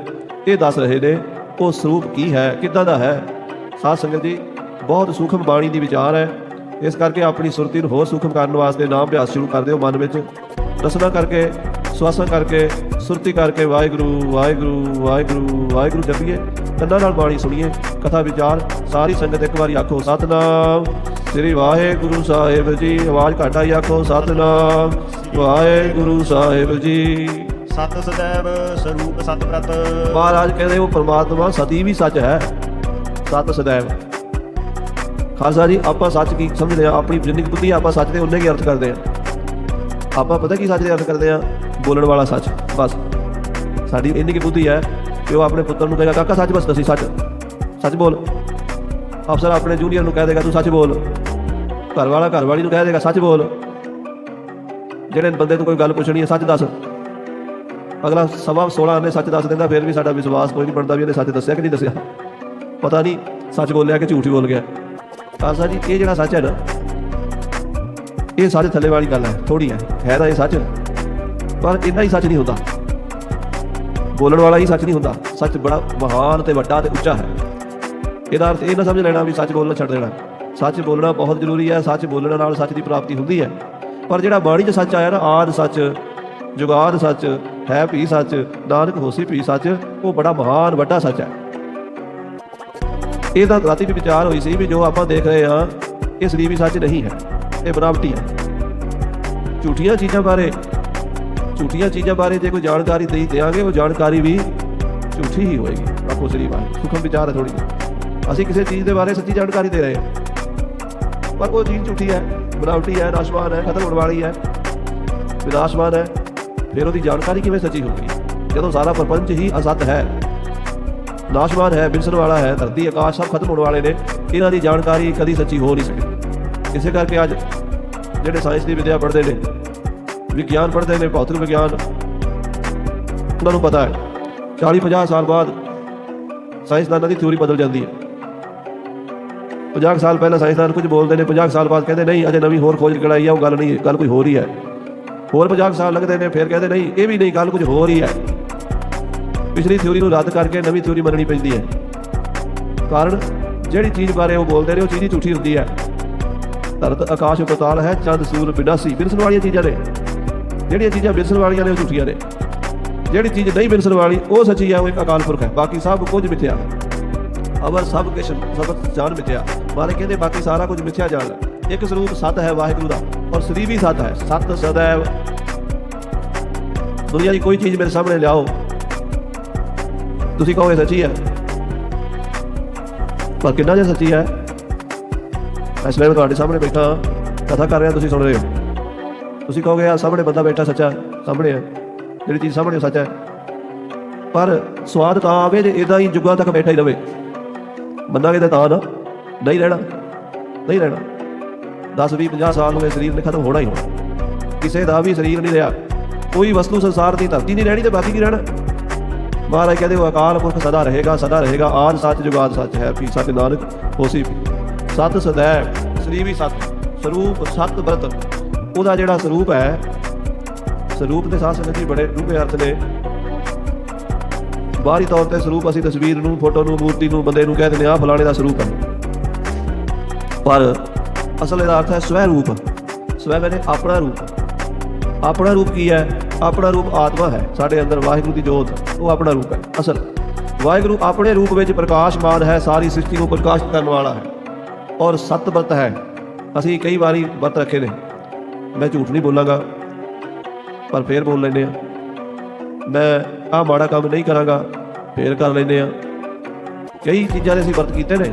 ਇਹ ਦੱਸ ਰਹੇ ਨੇ, ਉਹ ਸਰੂਪ ਕੀ ਹੈ, ਕਿੱਦਾਂ ਦਾ ਹੈ? ਸਾਧ ਸੰਗਤ ਜੀ, ਬਹੁਤ ਸੂਖਮ ਬਾਣੀ ਦੀ ਵਿਚਾਰ ਹੈ। ਇਸ ਕਰਕੇ ਆਪਣੀ ਸੁਰਤੀ ਨੂੰ ਹੋਰ ਸੂਖਮ ਕਰਨ ਵਾਸਤੇ ਨਾਮ ਅਭਿਆਸ ਸ਼ੁਰੂ ਕਰ ਦਿਓ ਮਨ ਵਿੱਚ। ਰਸਨਾ ਕਰਕੇ, ਸਵਾਸਾਂ ਕਰਕੇ, ਸੁਰਤੀ ਕਰਕੇ ਵਾਹਿਗੁਰੂ ਵਾਹਿਗੁਰੂ ਵਾਹਿਗੁਰੂ ਵਾਹਿਗੁਰੂ ਜਪੀਏ। ਕੰਨਾਂ ਨਾਲ ਬਾਣੀ ਸੁਣੀਏ, ਕਥਾ ਵਿਚਾਰ, ਸਾਰੀ ਸੰਗਤ ਇੱਕ ਵਾਰੀ ਆਖੋ, ਸਤਨਾਮ। ਸ੍ਰੀ ਵਾਹਿਗੁਰੂ ਸਾਹਿਬ ਜੀ, ਆਵਾਜ਼ ਘੱਟ ਆਈ, ਆਖੋ, ਸਤਨਾਮ। ਵਾਹਿਗੁਰੂ ਸਾਹਿਬ ਜੀ। ਸਤ ਸਦੈਵ ਸਰੂਪ ਸਤਿਬ੍ਰਤ ਮਹਾਰਾਜ ਕਹਿੰਦੇ ਉਹ ਪ੍ਰਮਾਤਮਾ ਸਦੀ ਵੀ ਸੱਚ ਹੈ। ਸਤ ਸਦੈਵ। ਖਾਲਸਾ ਜੀ, ਆਪਾਂ ਸੱਚ ਕੀ ਸਮਝਦੇ ਆ ਆਪਣੀ ਜਿੰਨੀ ਕੁ ਬੁੱਧੀ ਆਪਾਂ ਸੱਚ ਦੇ ਉਹਨੇ ਕੀ ਅਰਥ ਕਰਦੇ ਆ ਆਪਾਂ ਪਤਾ ਕੀ ਸੱਚ ਦੇ ਅਰਥ ਕਰਦੇ ਆ ਬੋਲਣ ਵਾਲਾ ਸੱਚ। ਬਸ। ਸਾਡੀ ਇੰਨੀ ਕੀ ਬੁੱਧੀ ਹੈ ਕਿ ਉਹ ਆਪਣੇ ਪੁੱਤਰ ਨੂੰ ਕਹੇਗਾ, ਕਾਕਾ, ਸੱਚ ਬਸ ਦੱਸੀ, ਸੱਚ। ਸੱਚ ਬੋਲ। ਅਫਸਰ ਆਪਣੇ ਜੂਨੀਅਰ ਨੂੰ ਕਹਿ ਦੇਗਾ, ਤੂੰ ਸੱਚ ਬੋਲ। ਘਰ ਵਾਲਾ ਘਰ ਵਾਲੀ ਨੂੰ ਕਹਿ ਦੇਗਾ, ਸੱਚ ਬੋਲ। ਜਿਹੜੇ ਬੰਦੇ ਤੋਂ ਕੋਈ ਗੱਲ ਪੁੱਛਣੀ ਹੈ, ਸੱਚ ਦੱਸ। ਅਗਲਾ ਸਵਾ 16 ਨੇ ਸੱਚ ਦੱਸ ਦਿੰਦਾ, ਫਿਰ ਵੀ ਸਾਡਾ ਵਿਸ਼ਵਾਸ ਕੋਈ ਨਹੀਂ ਬਣਦਾ ਵੀ ਇਹਨੇ ਸੱਚ ਦੱਸਿਆ ਕਿ ਨਹੀਂ ਦੱਸਿਆ। ਪਤਾ ਨਹੀਂ ਸੱਚ ਬੋਲਿਆ ਕਿ ਝੂਠ ਹੀ ਬੋਲ ਗਿਆ। ਖਾਲਸਾ ਜੀ, ਇਹ ਜਿਹੜਾ ਸੱਚ ਹੈ ਨਾ, ਇਹ ਸੱਚ ਥੱਲੇ ਵਾਲੀ ਗੱਲ ਹੈ ਥੋੜੀ ਹੈ ਹੈ ਤਾਂ ਇਹ ਸੱਚ। ਪਰ ਇੰਨਾ ਹੀ ਸੱਚ ਨਹੀਂ ਹੁੰਦਾ। ਬੋਲਣ ਵਾਲਾ ਹੀ ਸੱਚ ਨਹੀਂ ਹੁੰਦਾ। ਸੱਚ ਬੜਾ ਮਹਾਨ ਤੇ ਵੱਡਾ ਤੇ ਉੱਚਾ ਹੈ। ਇਹਦਾ ਅਰਥ ਇਹ ਨਾ ਸਮਝ ਲੈਣਾ ਵੀ ਸੱਚ ਬੋਲਣਾ ਛੱਡ ਦੇਣਾ। ਸੱਚ ਬੋਲਣਾ ਬਹੁਤ ਜ਼ਰੂਰੀ ਹੈ, ਸੱਚ ਬੋਲਣ ਨਾਲ ਸੱਚ ਦੀ ਪ੍ਰਾਪਤੀ ਹੁੰਦੀ ਹੈ। ਪਰ ਜਿਹੜਾ ਬਾਣੀ 'ਚ ਸੱਚ ਆਇਆ ਨਾ, ਆਦ ਸੱਚ, ਜੁਗਾਦ ਸੱਚ ਹੈ ਵੀ ਸੱਚ, ਨਾਨਕ ਹੋਸੀ ਵੀ ਸੱਚ, ਉਹ ਬੜਾ ਮਹਾਨ, ਵੱਡਾ ਸੱਚ ਹੈ। ਇਹ ਤਾਂ ਰਾਤੀ ਵੀ ਵਿਚਾਰ ਹੋਈ ਸੀ ਵੀ ਜੋ ਆਪਾਂ ਦੇਖ ਰਹੇ ਹਾਂ ਇਹ ਸਰੀਵੀ ਸੱਚ ਨਹੀਂ ਹੈ, ਇਹ ਬਰਾਵਟੀ ਹੈ। ਝੂਠੀਆਂ ਚੀਜ਼ਾਂ ਬਾਰੇ, ਝੂਠੀਆਂ ਚੀਜ਼ਾਂ ਬਾਰੇ ਜੇ ਕੋਈ ਜਾਣਕਾਰੀ ਦੇ ਦਿਆਂਗੇ ਉਹ ਜਾਣਕਾਰੀ ਵੀ ਝੂਠੀ ਹੀ ਹੋਏਗੀ। ਆਖੋ ਸ੍ਰੀ ਬਾਰੇ ਸੁਖਮ ਵਿਚਾਰ ਹੈ ਥੋੜੀ ਅਸੀਂ ਕਿਸੇ ਚੀਜ਼ ਦੇ ਬਾਰੇ ਸੱਚੀ ਜਾਣਕਾਰੀ ਦੇ ਰਹੇ ਹਾਂ। ਪਰ ਉਹ ਚੀਜ਼ ਝੂਠੀ ਹੈ ਬਰਾਵਟੀ ਹੈ, ਨਾਸ਼ਵਾਨ ਹੈ, ਖਤਮ ਹੋਣ ਵਾਲੀ ਹੈ। ਵਿਨਾਸ਼ਵਾਨ ਹੈ। ਫਿਰ ਉਹਦੀ ਜਾਣਕਾਰੀ ਕਿਵੇਂ ਸੱਚੀ ਹੋ ਗਈ? ਜਦੋਂ ਸਾਰਾ ਪ੍ਰਪੰਚ ਹੀ ਅਸਤ ਹੈ, ਨਾਸ਼ਵਾਨ ਹੈ ਬਿਨਸਣ ਵਾਲਾ ਹੈ, ਧਰਤੀ, ਆਕਾਸ਼ ਸਭ ਖਤਮ ਹੋਣ ਵਾਲੇ ਨੇ, ਇਹਨਾਂ ਦੀ ਜਾਣਕਾਰੀ ਕਦੀ ਸੱਚੀ ਹੋ ਨਹੀਂ ਸਕਦੀ ਇਸੇ ਕਰਕੇ ਅੱਜ ਜਿਹੜੇ ਸਾਇੰਸ ਦੀ ਵਿਦਿਆ ਪੜ੍ਹਦੇ ਨੇ, ਵਿਗਿਆਨ ਪੜ੍ਹਦੇ ਨੇ, ਭੌਤਿਕ ਵਿਗਿਆਨ, ਉਹਨਾਂ ਨੂੰ ਪਤਾ ਹੈ 40 50 ਸਾਲ ਬਾਅਦ ਸਾਇੰਸਦਾਨਾਂ ਦੀ ਥਿਊਰੀ ਬਦਲ ਜਾਂਦੀ ਹੈ। 50 ਸਾਲ ਪਹਿਲਾਂ ਸਾਇੰਸਦਾਨ ਕੁਝ ਬੋਲਦੇ ਨੇ 50 ਸਾਲ ਬਾਅਦ ਕਹਿੰਦੇ, ਨਹੀਂ, ਅਜੇ ਨਵੀਂ ਹੋਰ ਖੋਜ ਕਢਾਈ ਆ, ਉਹ ਗੱਲ ਨਹੀਂ, ਗੱਲ ਕੋਈ ਹੋਰ ਹੀ ਹੈ। ਹੋਰ 50 ਸਾਲ ਲੱਗਦੇ ਨੇ, ਫਿਰ ਕਹਿੰਦੇ ਨਹੀਂ, ਇਹ ਵੀ ਨਹੀਂ, ਗੱਲ ਕੁਝ ਹੋਰ ਹੀ ਹੈ। ਪਿਛਲੀ ਥਿਊਰੀ ਨੂੰ ਰੱਦ ਕਰਕੇ ਨਵੀਂ ਥਿਊਰੀ ਮੰਨਣੀ ਪੈਂਦੀ ਹੈ। ਕਾਰਨ, ਜਿਹੜੀ ਚੀਜ਼ ਬਾਰੇ ਉਹ ਬੋਲਦੇ ਨੇ, ਉਹ ਚੀਜ਼ ਹੀ ਝੂਠੀ ਹੁੰਦੀ ਹੈ। ਧਰਤ ਆਕਾਸ਼ ਪਤਾਲ ਹੈ, ਚੰਦ ਸੂਰ ਬਿਨਾਸੀ ਬਿਰਸਣ ਵਾਲੀਆਂ ਚੀਜ਼ਾਂ ਨੇ। ਜਿਹੜੀਆਂ ਚੀਜ਼ਾਂ ਬਿਰਸਣ ਵਾਲੀਆਂ ਨੇ, ਉਹ ਝੂਠੀਆਂ ਨੇ। ਜਿਹੜੀ ਚੀਜ਼ ਨਹੀਂ ਬਿਰਸਣ ਵਾਲੀ, ਉਹ ਸੱਚੀ ਹੈ, ਉਹ ਇੱਕ ਅਕਾਲ ਪੁਰਖ ਹੈ। ਬਾਕੀ ਸਭ ਕੁਝ ਮਿਥਿਆ। ਅਵਰ ਸਭ ਕਿਛ ਸਭ ਜਾਣ ਮਿਥਿਆ। ਮਾਰੇ ਕਹਿੰਦੇ, ਬਾਕੀ ਸਾਰਾ ਕੁਝ ਮਿਥਿਆ ਜਾਣ। ਇੱਕ ਸਰੂਪ ਸਤ ਹੈ ਵਾਹਿਗੁਰੂ ਦਾ ਔਰ ਸ੍ਰੀ ਵੀ ਸਤ ਹੈ, ਸਤ ਸਦੈਵ। ਦੁਨੀਆ ਦੀ ਕੋਈ ਚੀਜ਼ ਮੇਰੇ ਸਾਹਮਣੇ ਲਿਆਓ। ਤੁਸੀਂ ਕਹੋਗੇ ਸੱਚੀ ਹੈ? ਪਰ ਕਿੰਨਾ ਜੇ ਸੱਚੀ ਹੈ? ਇਸ ਲਈ ਮੈਂ ਤੁਹਾਡੇ ਸਾਹਮਣੇ ਬੈਠਾ, ਕਥਾ ਕਰ ਰਿਹਾ, ਤੁਸੀਂ ਸੁਣ ਰਹੇ ਹੋ। ਤੁਸੀਂ ਕਹੋਗੇ ਆ ਸਾਹਮਣੇ ਬੰਦਾ ਬੈਠਾ ਸੱਚਾ, ਸਾਹਮਣੇ ਹੈ। ਜਿਹੜੀ ਚੀਜ਼ ਸਾਹਮਣੇ ਉਹ ਸੱਚ ਹੈ। ਪਰ ਸਵਾਦ ਤਾਂ ਆਵੇ ਜੇ ਇਦਾਂ ਹੀ ਜੁਗਾਂ ਤੱਕ ਬੈਠਾ ਹੀ ਰਵੇ। ਮੰਨਾਂਗੇ ਤਾਂ ਤਾਂ ਨਾ, ਨਹੀਂ ਰਹਿਣਾ ਨਹੀਂ ਰਹਿਣਾ। 10 20 50 ਸਾਲ ਹੋਏ ਸਰੀਰ ਨੇ ਖਤਮ ਹੋਣਾ ਹੀ ਹੋਣਾ। ਕਿਸੇ ਦਾ ਵੀ ਸਰੀਰ ਨਹੀਂ ਰਿਹਾ। ਕੋਈ ਵਸਤੂ ਸੰਸਾਰ ਦੀ ਧਰਤੀ ਨਹੀਂ ਰਹਿਣੀ ਤੇ ਬਾਕੀ ਕੀ ਰਹਿਣਾ? ਮਹਾਰਾਜ ਕਹਿੰਦੇ, ਉਹ ਅਕਾਲ ਪੁਰਖ ਸਦਾ ਰਹੇਗਾ ਸਦਾ ਰਹੇਗਾ। ਆਦ ਸੱਚ, ਜੁਗਾਦ ਸੱਚ ਹੈ। ਪੀ ਸੱਚ ਨਾਨਕ ਹੋਸੀ ਸਤ ਸਦੈ ਸ੍ਰੀ ਵੀ ਸਤ। ਸਰੂਪ ਸਤ ਬ੍ਰਤ ਉਹਦਾ ਜਿਹੜਾ ਸਰੂਪ ਹੈ, ਸਰੂਪ ਦੇ ਸਾਥ ਸੰਗਤ ਜੀ ਬੜੇ ਡੂੰਘੇ ਅਰਥ ਨੇ। ਬਾਹਰੀ ਤੌਰ ਤੇ ਸਰੂਪ ਅਸੀਂ ਤਸਵੀਰ ਨੂੰ, ਫੋਟੋ ਨੂੰ, ਮੂਰਤੀ ਨੂੰ, ਬੰਦੇ ਨੂੰ ਕਹਿ ਦਿੰਦੇ ਆ ਫਲਾਣੇ ਦਾ ਸਰੂਪ ਹੈ। ਪਰ ਅਸਲ ਇਹਦਾ ਅਰਥ ਹੈ ਸਵੈ ਰੂਪ। ਸਵੈ ਮੈਨੇ ਆਪਣਾ ਰੂਪ। ਆਪਣਾ ਰੂਪ ਕੀ ਹੈ? ਆਪਣਾ ਰੂਪ ਆਤਮਾ ਹੈ। ਸਾਡੇ ਅੰਦਰ ਵਾਹਿਗੁਰੂ ਦੀ ਜੋਤ, ਉਹ ਆਪਣਾ ਰੂਪ ਹੈ। ਅਸਲ। ਵਾਹਿਗੁਰੂ ਆਪਣੇ ਰੂਪ ਵਿੱਚ ਪ੍ਰਕਾਸ਼ਮਾਨ ਹੈ, ਸਾਰੀ ਸ੍ਰਿਸ਼ਟੀ ਨੂੰ ਪ੍ਰਕਾਸ਼ਿਤ ਕਰਨ ਵਾਲਾ ਹੈ। ਔਰ ਸਤ ਵਰਤ ਹੈ। ਅਸੀਂ ਕਈ ਵਾਰੀ ਵਰਤ ਰੱਖੇ ਨੇ। ਮੈਂ ਝੂਠ ਨਹੀਂ ਬੋਲਾਂਗਾ, ਪਰ ਫੇਰ ਬੋਲ ਲੈਂਦੇ ਆ ਮੈਂ ਆਹ ਮਾੜਾ ਕੰਮ ਨਹੀਂ ਕਰਾਂਗਾ, ਫੇਰ ਕਰ ਲੈਂਦੇ ਆ ਕਈ ਚੀਜ਼ਾਂ ਦੇ ਅਸੀਂ ਵਰਤ ਕੀਤੇ ਨੇ।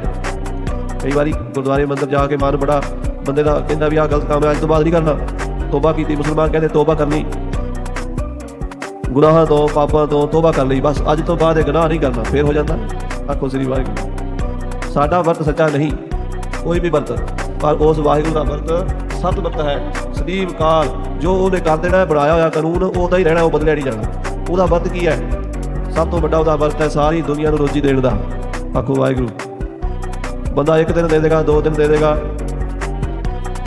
ਕਈ ਵਾਰੀ ਗੁਰਦੁਆਰੇ ਮੰਦਰ ਜਾ ਕੇ ਮਨ ਬੜਾ ਬੰਦੇ ਦਾ ਕਹਿੰਦਾ ਵੀ ਆਹ ਗਲਤ ਕੰਮ ਹੈ ਅੱਜ ਤੋਂ ਬਾਅਦ ਨਹੀਂ ਕਰਨਾ। ਤੋਬਾ ਕੀਤੀ ਮੁਸਲਮਾਨ ਕਹਿੰਦੇ ਤੋਬਾ ਕਰਨੀ। ਗੁਨਾਹਾਂ ਤੋਂ ਪਾਪਾਂ ਤੋਂ ਤੋਬਾ ਕਰ ਲਈ ਬਸ ਅੱਜ ਤੋਂ ਬਾਅਦ ਇਹ ਗੁਨਾਹ ਨਹੀਂ ਕਰਨਾ ਫੇਰ ਹੋ ਜਾਂਦਾ। ਆਖੋ ਸ੍ਰੀ ਵਾਹਿਗੁਰੂ। ਸਾਡਾ ਵਰਤ ਸੱਚਾ ਨਹੀਂ ਕੋਈ ਵੀ ਵਰਤ। ਪਰ ਉਸ ਵਾਹਿਗੁਰੂ ਦਾ ਵਰਤ ਸਤ ਵਰਤ ਹੈ। ਸਦੀਵ ਕਾਲ ਜੋ ਉਹਨੇ ਕਰ ਦੇਣਾ ਹੈ, ਬਣਾਇਆ ਹੋਇਆ ਕਾਨੂੰਨ ਉਹਦਾ ਹੀ ਰਹਿਣਾ ਉਹ ਬਦਲਿਆ ਨਹੀਂ ਜਾਣਾ। ਉਹਦਾ ਵਰਤ ਕੀ ਹੈ? ਸਭ ਤੋਂ ਵੱਡਾ ਉਹਦਾ ਵਰਤ ਹੈ ਸਾਰੀ ਦੁਨੀਆ ਨੂੰ ਰੋਜੀ ਦੇਣ ਦਾ। ਆਖੋ ਵਾਹਿਗੁਰੂ। ਬੰਦਾ ਇੱਕ ਦਿਨ ਦੇ ਦੇਗਾ, ਦੋ ਦਿਨ ਦੇ ਦੇਗਾ।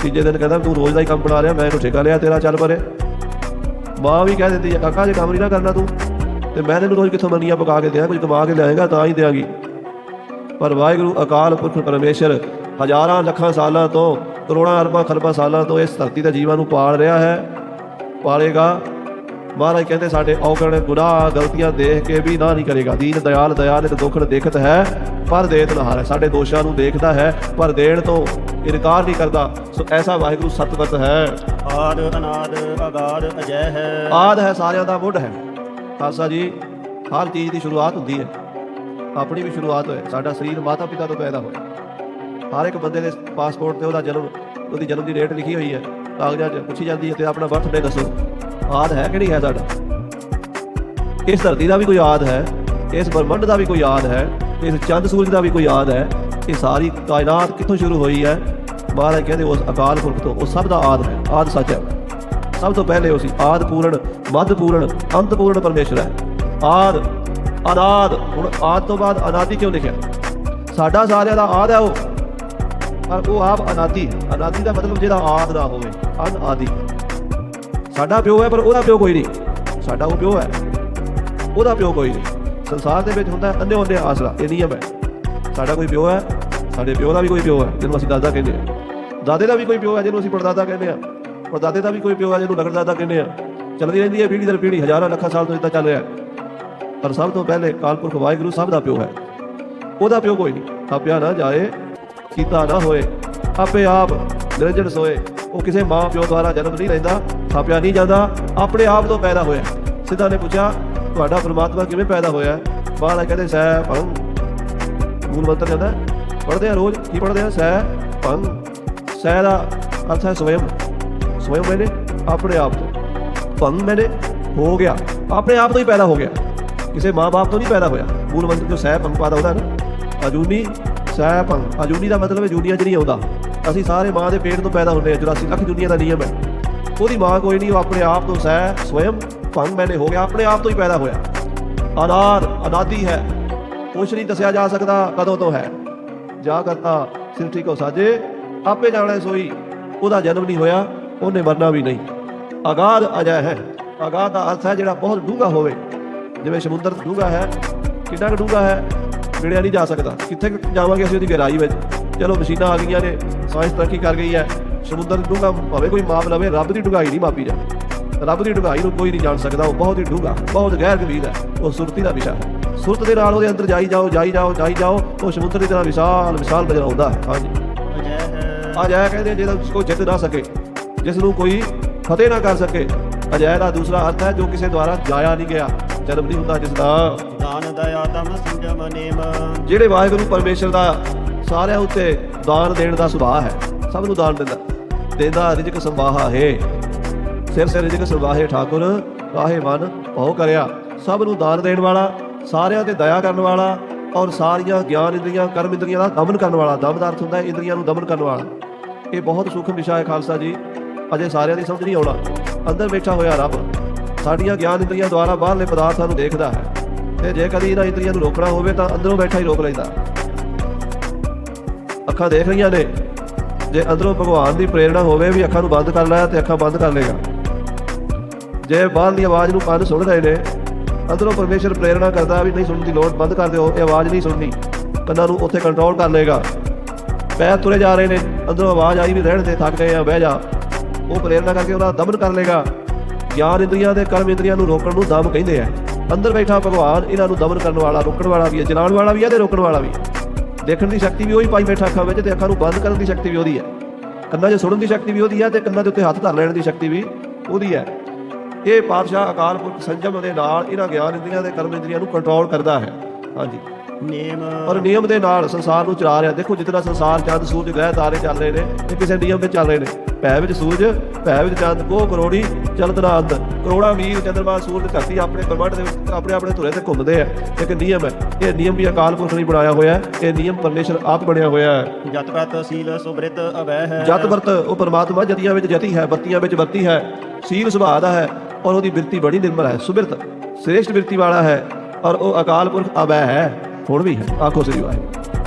ਤੀਜੇ ਦਿਨ ਕਹਿੰਦਾ, ਤੂੰ ਰੋਜ਼ ਦਾ ਹੀ ਕੰਮ ਬਣਾ ਰਿਹਾ, ਮੈਂ ਇਹਨੂੰ ਠੇਕਾ ਲਿਆ ਤੇਰਾ, ਚੱਲ ਪਰੇ। ਮਾਂ ਵੀ ਕਹਿ ਦਿੰਦੀ ਹੈ ਕਾਕਾ, ਜੇ ਕੰਮ ਨਹੀਂ ਨਾ ਕਰਨਾ ਤੂੰ, ਤੇ ਮੈਂ ਤੈਨੂੰ ਰੋਜ਼ ਕਿੱਥੋਂ ਮੰਨੀਆਂ ਪਕਾ ਕੇ ਦਿਆਂ ਕੁਝ ਕਮਾ ਕੇ ਲਿਆਏਗਾ, ਤਾਂ ਹੀ ਦਿਆਂਗੀ ਪਰ ਵਾਹਿਗੁਰੂ ਅਕਾਲ ਪੁਰਖ ਪਰਮੇਸ਼ਰ ਹਜ਼ਾਰਾਂ ਲੱਖਾਂ ਸਾਲਾਂ ਤੋਂ, ਕਰੋੜਾਂ ਅਰਬਾਂ ਖਰਬਾਂ ਸਾਲਾਂ ਤੋਂ ਇਸ ਧਰਤੀ ਦੇ ਜੀਵਾਂ ਨੂੰ ਪਾਲ ਰਿਹਾ ਹੈ, ਪਾਲੇਗਾ। ਮਹਾਰਾਜ ਕਹਿੰਦੇ ਸਾਡੇ ਔਗਣ ਗੁਨਾਹ ਗਲਤੀਆਂ ਦੇਖ ਕੇ ਵੀ ਨਾ ਨਹੀਂ ਕਰੇਗਾ। ਦੀਨ ਦਇਆਲ ਦਇਆਲ ਤੇ ਦੁੱਖਣ ਦੇਖਤ ਹੈ ਪਰ ਦੇਤ ਨਹਾਰ ਹੈ ਸਾਡੇ ਦੋਸ਼ਾਂ ਨੂੰ ਦੇਖਦਾ ਹੈ ਪਰ ਦੇਣ ਤੋਂ ਇਨਕਾਰ ਨਹੀਂ ਕਰਦਾ। ਸੋ ਐਸਾ ਵਾਹਿਗੁਰੂ ਸਤਵਤ ਹੈ। ਆਦ ਅਨਾਦ ਅਗਾਧ ਅਜੈ ਹੈ। ਆਦ ਹੈ ਸਾਰਿਆਂ ਦਾ ਮੁੱਢ ਹੈ। ਖਾਲਸਾ ਜੀ ਹਰ ਚੀਜ਼ ਦੀ ਸ਼ੁਰੂਆਤ ਹੁੰਦੀ ਹੈ। ਆਪਣੀ ਵੀ ਸ਼ੁਰੂਆਤ ਹੋਏ। ਸਾਡਾ ਸਰੀਰ ਮਾਤਾ ਪਿਤਾ ਤੋਂ ਪੈਦਾ ਹੋਇਆ। ਹਰ ਇੱਕ ਬੰਦੇ ਦੇ ਪਾਸਪੋਰਟ ਤੇ ਉਹਦਾ ਜਨਮ ਉਹਦੀ ਜਨਮ ਦੀ ਡੇਟ ਲਿਖੀ ਹੋਈ ਹੈ। ਕਾਗਜ਼ਾਂ 'ਚ ਪੁੱਛੀ ਜਾਂਦੀ ਹੈ ਤੇ ਆਪਣਾ ਬਰਥਡੇ ਦੱਸੋ। ਆਦ ਹੈ ਕਿਹੜੀ ਹੈ ਸਾਡਾ ਇਸ ਧਰਤੀ ਦਾ ਵੀ ਕੋਈ ਆਦ ਹੈ, ਇਸ ਬ੍ਰਹਮੰਡ ਦਾ ਵੀ ਕੋਈ ਆਦ ਹੈ, ਇਸ ਚੰਦ ਸੂਰਜ ਦਾ ਵੀ ਕੋਈ ਆਦ ਹੈ, ਇਹ ਸਾਰੀ ਕਾਇਨਾਤ ਕਿੱਥੋਂ ਸ਼ੁਰੂ ਹੋਈ ਹੈ? ਮਹਾਰਾਜ ਕਹਿੰਦੇ ਉਸ ਅਕਾਲ ਪੁਰਖ ਤੋਂ, ਉਹ ਸਭ ਦਾ ਆਦ ਹੈ, ਆਦ ਸੱਚ ਹੈ। ਸਭ ਤੋਂ ਪਹਿਲੇ ਉਹ ਸੀ ਆਦ ਪੂਰਨ, ਮੱਧ ਪੂਰਨ, ਅੰਤ ਪੂਰਨ ਪਰਮੇਸ਼ਰ ਹੈ। ਆਦ, ਅਨਾਦ, ਹੁਣ ਆਦ ਤੋਂ ਬਾਅਦ ਅਨਾਦੀ ਕਿਉਂ ਲਿਖਿਆ? ਸਾਡਾ ਸਾਰਿਆਂ ਦਾ ਆਦ ਹੈ ਉਹ। ਪਰ ਉਹ ਆਪ ਅਨਾਦੀ ਅਨਾਦੀ ਦਾ ਮਤਲਬ ਜਿਹਦਾ ਆਦ ਨਾ ਹੋਵੇ, ਅਨਾਦੀ। ਸਾਡਾ ਪਿਓ ਹੈ, ਪਰ ਉਹਦਾ ਪਿਓ ਕੋਈ ਨਹੀਂ। ਸਾਡਾ ਉਹ ਪਿਓ ਹੈ। ਉਹਦਾ ਪਿਓ ਕੋਈ ਨਹੀਂ। ਸੰਸਾਰ ਦੇ ਵਿੱਚ ਹੁੰਦਾ ਅੰਨੇ ਉਹਨੇ ਆਸਰਾ, ਇਹ ਨਿਯਮ ਹੈ। ਸਾਡਾ ਕੋਈ ਪਿਓ ਹੈ, ਸਾਡੇ ਪਿਓ ਦਾ ਵੀ ਕੋਈ ਪਿਓ ਹੈ, ਜਿਹਨੂੰ ਅਸੀਂ ਦਾਦਾ ਕਹਿੰਦੇ ਹਾਂ। ਦਾਦੇ ਦਾ ਵੀ ਕੋਈ ਪਿਓ ਹੈ, ਜਿਹਨੂੰ ਅਸੀਂ ਪੜਦਾਦਾ ਕਹਿੰਦੇ ਹਾਂ। ਪੜਦਾਦੇ ਦਾ ਵੀ ਕੋਈ ਪਿਓ ਹੈ, ਜਿਹਨੂੰ ਲਗੜਦਾਦਾ ਕਹਿੰਦੇ ਹਾਂ। ਚੱਲਦੀ ਰਹਿੰਦੀ ਹੈ ਪੀੜ੍ਹੀ ਦਰ ਪੀੜ੍ਹੀ, ਹਜ਼ਾਰਾਂ, ਲੱਖਾਂ ਸਾਲ ਤੋਂ ਇਦਾਂ ਚੱਲ ਰਿਹਾ ਪਰ ਸਭ ਤੋਂ ਪਹਿਲੇ ਕਾਲਪੁਰਖ ਵਾਹਿਗੁਰੂ ਸਭ ਦਾ ਪਿਓ ਹੈ। ਉਹਦਾ ਪਿਓ ਕੋਈ ਨਹੀਂ। ਥਾਪਿਆ ਨਾ ਜਾਏ, ਕੀਤਾ ਨਾ ਹੋਏ। ਆਪੇ ਆਪ ਨਿਰੰਜਨ ਸੋਏ। ਉਹ ਕਿਸੇ ਮਾਂ ਪਿਓ ਦੁਆਰਾ ਜਨਮ ਨਹੀਂ ਲੈਂਦਾ। ਥਾਪਿਆ ਨਹੀਂ ਜਾਂਦਾ, ਆਪਣੇ ਆਪ ਤੋਂ ਪੈਦਾ ਹੋਇਆ। ਸਿੱਧਾ ਨੇ ਪੁੱਛਿਆ, ਤੁਹਾਡਾ ਪਰਮਾਤਮਾ ਕਿਵੇਂ ਪੈਦਾ ਹੋਇਆ? ਮਹਾਰਾਜ ਕਹਿੰਦੇ, ਸਹਿ ਭੰ। ਮੂਲ ਮੰਤਰ ਜਾਂਦਾ ਪੜ੍ਹਦੇ ਆ ਰੋਜ਼? ਕੀ ਪੜ੍ਹਦੇ ਆ? ਸਹਿ ਭੰ। ਸਹਿ ਦਾ ਅਰਥ ਹੈ ਸਵਯੰ। ਸਵਯੰ ਮੈਨੇ ਆਪਣੇ ਆਪ ਤੋਂ। ਭੰ ਮੈਨੇ ਹੋ ਗਿਆ। ਆਪਣੇ ਆਪ ਤੋਂ ਹੀ ਪੈਦਾ ਹੋ ਗਿਆ। ਕਿਸੇ ਮਾਂ-ਬਾਪ ਤੋਂ ਨਹੀਂ ਪੈਦਾ ਹੋਇਆ। ਮੂਲ ਮੰਤਰ ਜੋ ਸਹਿ ਭੰ ਪਾਦਾ ਉਹਦਾ ਨਾ, ਅਜੂਨੀ ਸਹਿ ਭੰ। ਅਜੂਨੀ ਦਾ ਮਤਲਬ ਹੈ ਜੂਨੀਆ ਚ ਨਹੀਂ ਆਉਂਦਾ। ਅਸੀਂ ਸਾਰੇ ਮਾਂ ਦੇ ਪੇਟ ਤੋਂ ਪੈਦਾ ਹੁੰਦੇ ਹਾਂ। 84 ਲੱਖ ਦੁਨੀਆ ਦਾ ਨਿਯਮ ਹੈ। ਉਹਦੀ ਮਾਂ ਕੋਈ ਨਹੀਂ, ਉਹ ਆਪਣੇ ਆਪ ਤੋਂ ਸਹਿ, ਸਵਯੰ ਭੰਗ ਮੈਨੇ ਹੋ ਗਿਆ, ਆਪਣੇ ਆਪ ਤੋਂ ਹੀ ਪੈਦਾ ਹੋਇਆ। ਅਨਾਦ ਅਨਾਦੀ ਹੈ। ਕੁਛ ਨਹੀਂ ਦੱਸਿਆ ਜਾ ਸਕਦਾ, ਕਦੋਂ ਤੋਂ ਹੈ। ਜਾ ਕਰਤਾ, ਸਿਰ ਠੀਕ ਸਾਜੇ, ਆਪੇ ਜਾਣਾ ਸੋਈ। ਉਹਦਾ ਜਨਮ ਨਹੀਂ ਹੋਇਆ, ਉਹਨੇ ਮਰਨਾ ਵੀ ਨਹੀਂ। ਅਗਾਧ ਅਜੈ ਹੈ। ਅਗਾਧ ਦਾ ਅਰਥ ਹੈ ਜਿਹੜਾ ਬਹੁਤ ਡੂੰਘਾ ਹੋਵੇ। ਜਿਵੇਂ ਸਮੁੰਦਰ ਡੂੰਘਾ ਹੈ, ਕਿੰਨਾ ਕੁ ਡੂੰਘਾ ਹੈ ਗਿਣਿਆ ਨਹੀਂ ਜਾ ਸਕਦਾ। ਕਿੱਥੇ ਜਾਵਾਂਗੇ ਅਸੀਂ ਉਹਦੀ ਗਹਿਰਾਈ ਵਿੱਚ? ਚਲੋ ਮਸ਼ੀਨਾਂ ਆ ਗਈਆਂ ਨੇ, ਸਾਇੰਸ ਤਰੱਕੀ ਕਰ ਗਈ ਹੈ। ਸਮੁੰਦਰ ਡੂੰਘਾ ਭਾਵੇਂ ਕੋਈ ਮਾਪ ਲਵੇ ਰੱਬ ਦੀ ਡੂੰਘਾਈ ਨਹੀਂ ਮਾਪੀ ਜਾਂਦੀ ਰੱਬ ਦੀ ਡੂੰਘਾਈ ਨੂੰ ਕੋਈ ਨਹੀਂ ਜਾਣ ਸਕਦਾ ਉਹ ਬਹੁਤ ਹੀ ਡੂੰਘਾ ਬਹੁਤ ਗਹਿਰ ਗੰਭੀਰ ਹੈ ਉਹ ਸੁਰਤੀ ਦਾ ਵਿਸ਼ਾ। ਸੁਰਤ ਦੇ ਨਾਲ ਉਹਦੇ ਅੰਦਰ ਜਾਈ ਜਾਓ ਜਾਈ ਜਾਓ ਜਾਈ ਜਾਓ ਉਹ ਸਮੁੰਦਰ ਦੀ ਤਰ੍ਹਾਂ ਵਿਸ਼ਾਲ ਵਿਸ਼ਾਲ ਨਜ਼ਰ ਆਉਂਦਾ ਹੈ। ਹਾਂਜੀ। ਅਜੈ ਕਹਿੰਦੇ ਜਿਹਦਾ ਕੋਈ ਜਿੱਤ ਨਾ ਸਕੇ ਜਿਸ ਨੂੰ ਕੋਈ ਫਤਿਹ ਨਾ ਕਰ ਸਕੇ। ਅਜੈ ਦਾ ਦੂਸਰਾ ਅਰਥ ਹੈ ਜੋ ਕਿਸੇ ਦੁਆਰਾ ਜਾਇਆ ਨਹੀਂ ਗਿਆ ਜਨਮ ਨਹੀਂ ਹੁੰਦਾ ਜਿਸ ਦਾ। ਦਾਨ ਦਇਆ ਤਮ ਸੰਜਮ ਨੇਮ। ਜਿਹੜੇ ਵਾਹਿਗੁਰੂ ਪਰਮੇਸ਼ਰ ਦਾ ਸਾਰਿਆਂ ਉੱਤੇ ਦਾਨ ਦੇਣ ਦਾ ਸੁਭਾਅ ਹੈ ਸਭ ਨੂੰ ਦਾਨ ਦਿੰਦਾ। ਦੇਦਾ ਰਿਜਕ ਸੰਵਾਹਾ ਸਿਰ ਸਿਰ ਰਿਜਕ ਸੰਵਾਹੇ ਠਾਕੁਰ। ਕਾਹੇ ਮਨ ਭਉ ਕਰਿਆ। ਸਭ ਨੂੰ ਦਾਨ ਦੇਣ ਵਾਲਾ, ਸਾਰਿਆਂ ਤੇ ਦਇਆ ਕਰਨ ਵਾਲਾ ਔਰ ਸਾਰੀਆਂ ਗਿਆਨ ਇੰਦਰੀਆਂ, ਕਰਮ ਇੰਦਰੀਆਂ ਦਾ ਦਮਨ ਕਰਨ ਵਾਲਾ ਦਮਨ ਅਰਥ ਹੁੰਦਾ ਇੰਦਰੀਆਂ ਨੂੰ ਦਮਨ ਕਰਨ ਵਾਲਾ। ਇਹ ਬਹੁਤ ਸੂਖਮ ਵਿਸ਼ਾ ਹੈ ਖਾਲਸਾ ਜੀ। ਅਜੇ ਸਾਰਿਆਂ ਦੀ ਸਮਝ ਨਹੀਂ ਆਉਣਾ। ਅੰਦਰ ਬੈਠਾ ਹੋਇਆ ਰੱਬ, ਸਾਡੀਆਂ ਗਿਆਨ ਇੰਦਰੀਆਂ ਦੁਆਰਾ ਬਾਹਰਲੇ ਪਦਾਰਥਾਂ ਨੂੰ ਦੇਖਦਾ ਹੈ। ਤੇ ਜੇ ਕਦੀ ਇਹਨਾਂ ਇੰਦਰੀਆਂ ਨੂੰ ਰੋਕਣਾ ਹੋਵੇ ਤਾਂ ਅੰਦਰੋਂ ਬੈਠਾ ਹੀ ਰੋਕ ਲੈਂਦਾ। ਅੱਖਾਂ ਦੇਖ ਰਹੀਆਂ ਨੇ। ਜੇ ਅੰਦਰੋਂ ਭਗਵਾਨ ਦੀ ਪ੍ਰੇਰਣਾ ਹੋਵੇ ਵੀ ਅੱਖਾਂ ਨੂੰ ਬੰਦ ਕਰ ਲਿਆ ਤੇ ਅੱਖਾਂ ਬੰਦ ਕਰ ਲੇਗਾ। ਜੇ ਬਾਹਰ ਦੀ ਆਵਾਜ਼ ਨੂੰ ਕੰਨ ਸੁਣ ਰਹੇ ਨੇ, ਅੰਦਰੋਂ ਪਰਮੇਸ਼ਰ ਪ੍ਰੇਰਣਾ ਕਰਦਾ ਵੀ ਨਹੀਂ ਸੁਣਨ ਦੀ ਲੋੜ, ਬੰਦ ਕਰ ਦਿਓ, ਇਹ ਆਵਾਜ਼ ਨਹੀਂ ਸੁਣਨੀ, ਕੰਨਾਂ ਨੂੰ ਉੱਥੇ ਕੰਟਰੋਲ ਕਰ ਲੇਗਾ ਪੈਰ ਤੁਰੇ ਜਾ ਰਹੇ ਨੇ, ਅੰਦਰੋਂ ਆਵਾਜ਼ ਆਈ ਵੀ ਰਹਿਣ ਦੇ, ਥੱਕ ਗਏ ਆ, ਬਹਿ ਜਾ। ਉਹ ਪ੍ਰੇਰਣਾ ਕਰਕੇ ਉਹਦਾ ਦਮਨ ਕਰ ਲੇਗਾ ਗਿਆਨ ਇੰਦਰੀਆਂ ਤੇ ਕਰਮ ਇੰਦਰੀਆਂ ਨੂੰ ਰੋਕਣ ਨੂੰ ਦਮ ਕਹਿੰਦੇ ਆ। ਅੰਦਰ ਬੈਠਾ ਭਗਵਾਨ ਇਹਨਾਂ ਨੂੰ ਦਮਨ ਕਰਨ ਵਾਲਾ, ਰੋਕਣ ਵਾਲਾ ਵੀ ਹੈ ਚਲਾਉਣ ਵਾਲਾ ਵੀ ਹੈ ਤੇ ਰੋਕਣ ਵਾਲਾ ਵੀ ਹੈ। ਦੇਖਣ ਦੀ ਸ਼ਕਤੀ ਵੀ ਉਹੀ ਪਾਈ ਬੈਠਾ ਅੱਖਾਂ ਵਿੱਚ ਤੇ ਅੱਖਾਂ ਨੂੰ ਬੰਦ ਕਰਨ ਦੀ ਸ਼ਕਤੀ ਵੀ ਉਹਦੀ ਹੈ। ਕੰਨਾਂ 'ਚ ਸੁਣਨ ਦੀ ਸ਼ਕਤੀ ਵੀ ਉਹਦੀ ਹੈ ਤੇ ਕੰਨਾਂ ਦੇ ਉੱਤੇ ਹੱਥ ਧਰ ਲੈਣ ਦੀ ਸ਼ਕਤੀ ਵੀ ਉਹਦੀ ਹੈ। ਇਹ ਪਾਤਸ਼ਾਹ ਅਕਾਲ ਪੁਰਖ ਸੰਜਮ ਦੇ ਨਾਲ ਇਹਨਾਂ ਗਿਆਨ ਇੰਦਰੀਆਂ ਤੇ ਕਰਮ ਇੰਦਰੀਆਂ ਨੂੰ ਕੰਟਰੋਲ ਕਰਦਾ ਹੈ। ਹਾਂਜੀ। ਨੇਮ ਔਰ ਨਿਯਮ ਦੇ ਨਾਲ ਸੰਸਾਰ ਨੂੰ ਚਲਾ ਰਿਹਾ। ਦੇਖੋ ਜਿਤਨਾ ਸੰਸਾਰ ਚੰਦ ਸੂਰਜ ਗ੍ਰਹਿ ਤਾਰੇ ਚੱਲ ਰਹੇ ਨੇ ਇਹ ਕਿਸੇ ਨਿਯਮ ਵਿੱਚ ਚੱਲ ਰਹੇ ਨੇ। ਭੈ ਵਿੱਚ ਸੂਰਜ ਭੈ ਵਿੱਚ ਚੰਦ ਕੋ ਕਰੋੜੀ ਚਲਤ ਅੰਦ ਕਰੋੜਾ ਮੀਲ ਚੰਦਰਮਾ ਸੂਰਜ ਧਰਤੀ ਆਪਣੇ ਬ੍ਰਹਮੰਡ ਦੇ ਵਿੱਚ ਆਪਣੇ ਆਪਣੇ ਧੁਰੇ ਤੇ ਘੁੰਮਦੇ ਆ। ਇੱਕ ਨਿਯਮ ਹੈ। ਇਹ ਨਿਯਮ ਵੀ ਅਕਾਲ ਪੁਰਖ ਨੇ ਬਣਾਇਆ ਹੋਇਆ ਹੈ। ਇਹ ਨਿਯਮ ਪਰਮੇਸ਼ਰ ਆਪ ਬਣਿਆ ਹੋਇਆ ਹੈ। ਜਤ ਪ੍ਰਤ ਸੀਲ ਸੁਬ੍ਰਿਤ ਅਵੈ ਹੈ ਜਤ ਵਰਤ ਉਹ ਪਰਮਾਤਮਾ ਜਤੀਆਂ ਵਿੱਚ ਜਤੀ ਹੈ ਬੱਤੀਆਂ ਵਿੱਚ ਵਰਤੀ ਹੈ। ਸੀਲ ਸੁਭਾਅ ਦਾ ਹੈ ਔਰ ਉਹਦੀ ਬਿਰਤੀ ਬੜੀ ਨਿਰਮਲ ਹੈ। ਸੁਬਿਰਤ ਸ੍ਰੇਸ਼ਟ ਬਿਰਤੀ ਵਾਲਾ ਹੈ ਔਰ ਉਹ ਅਕਾਲ ਪੁਰਖ ਅਬੈ ਹੈ। ਹੁਣ ਵੀ ਹੈ ਆਖੋ ਸ੍ਰੀ ਵਾਹਿਗੁਰੂ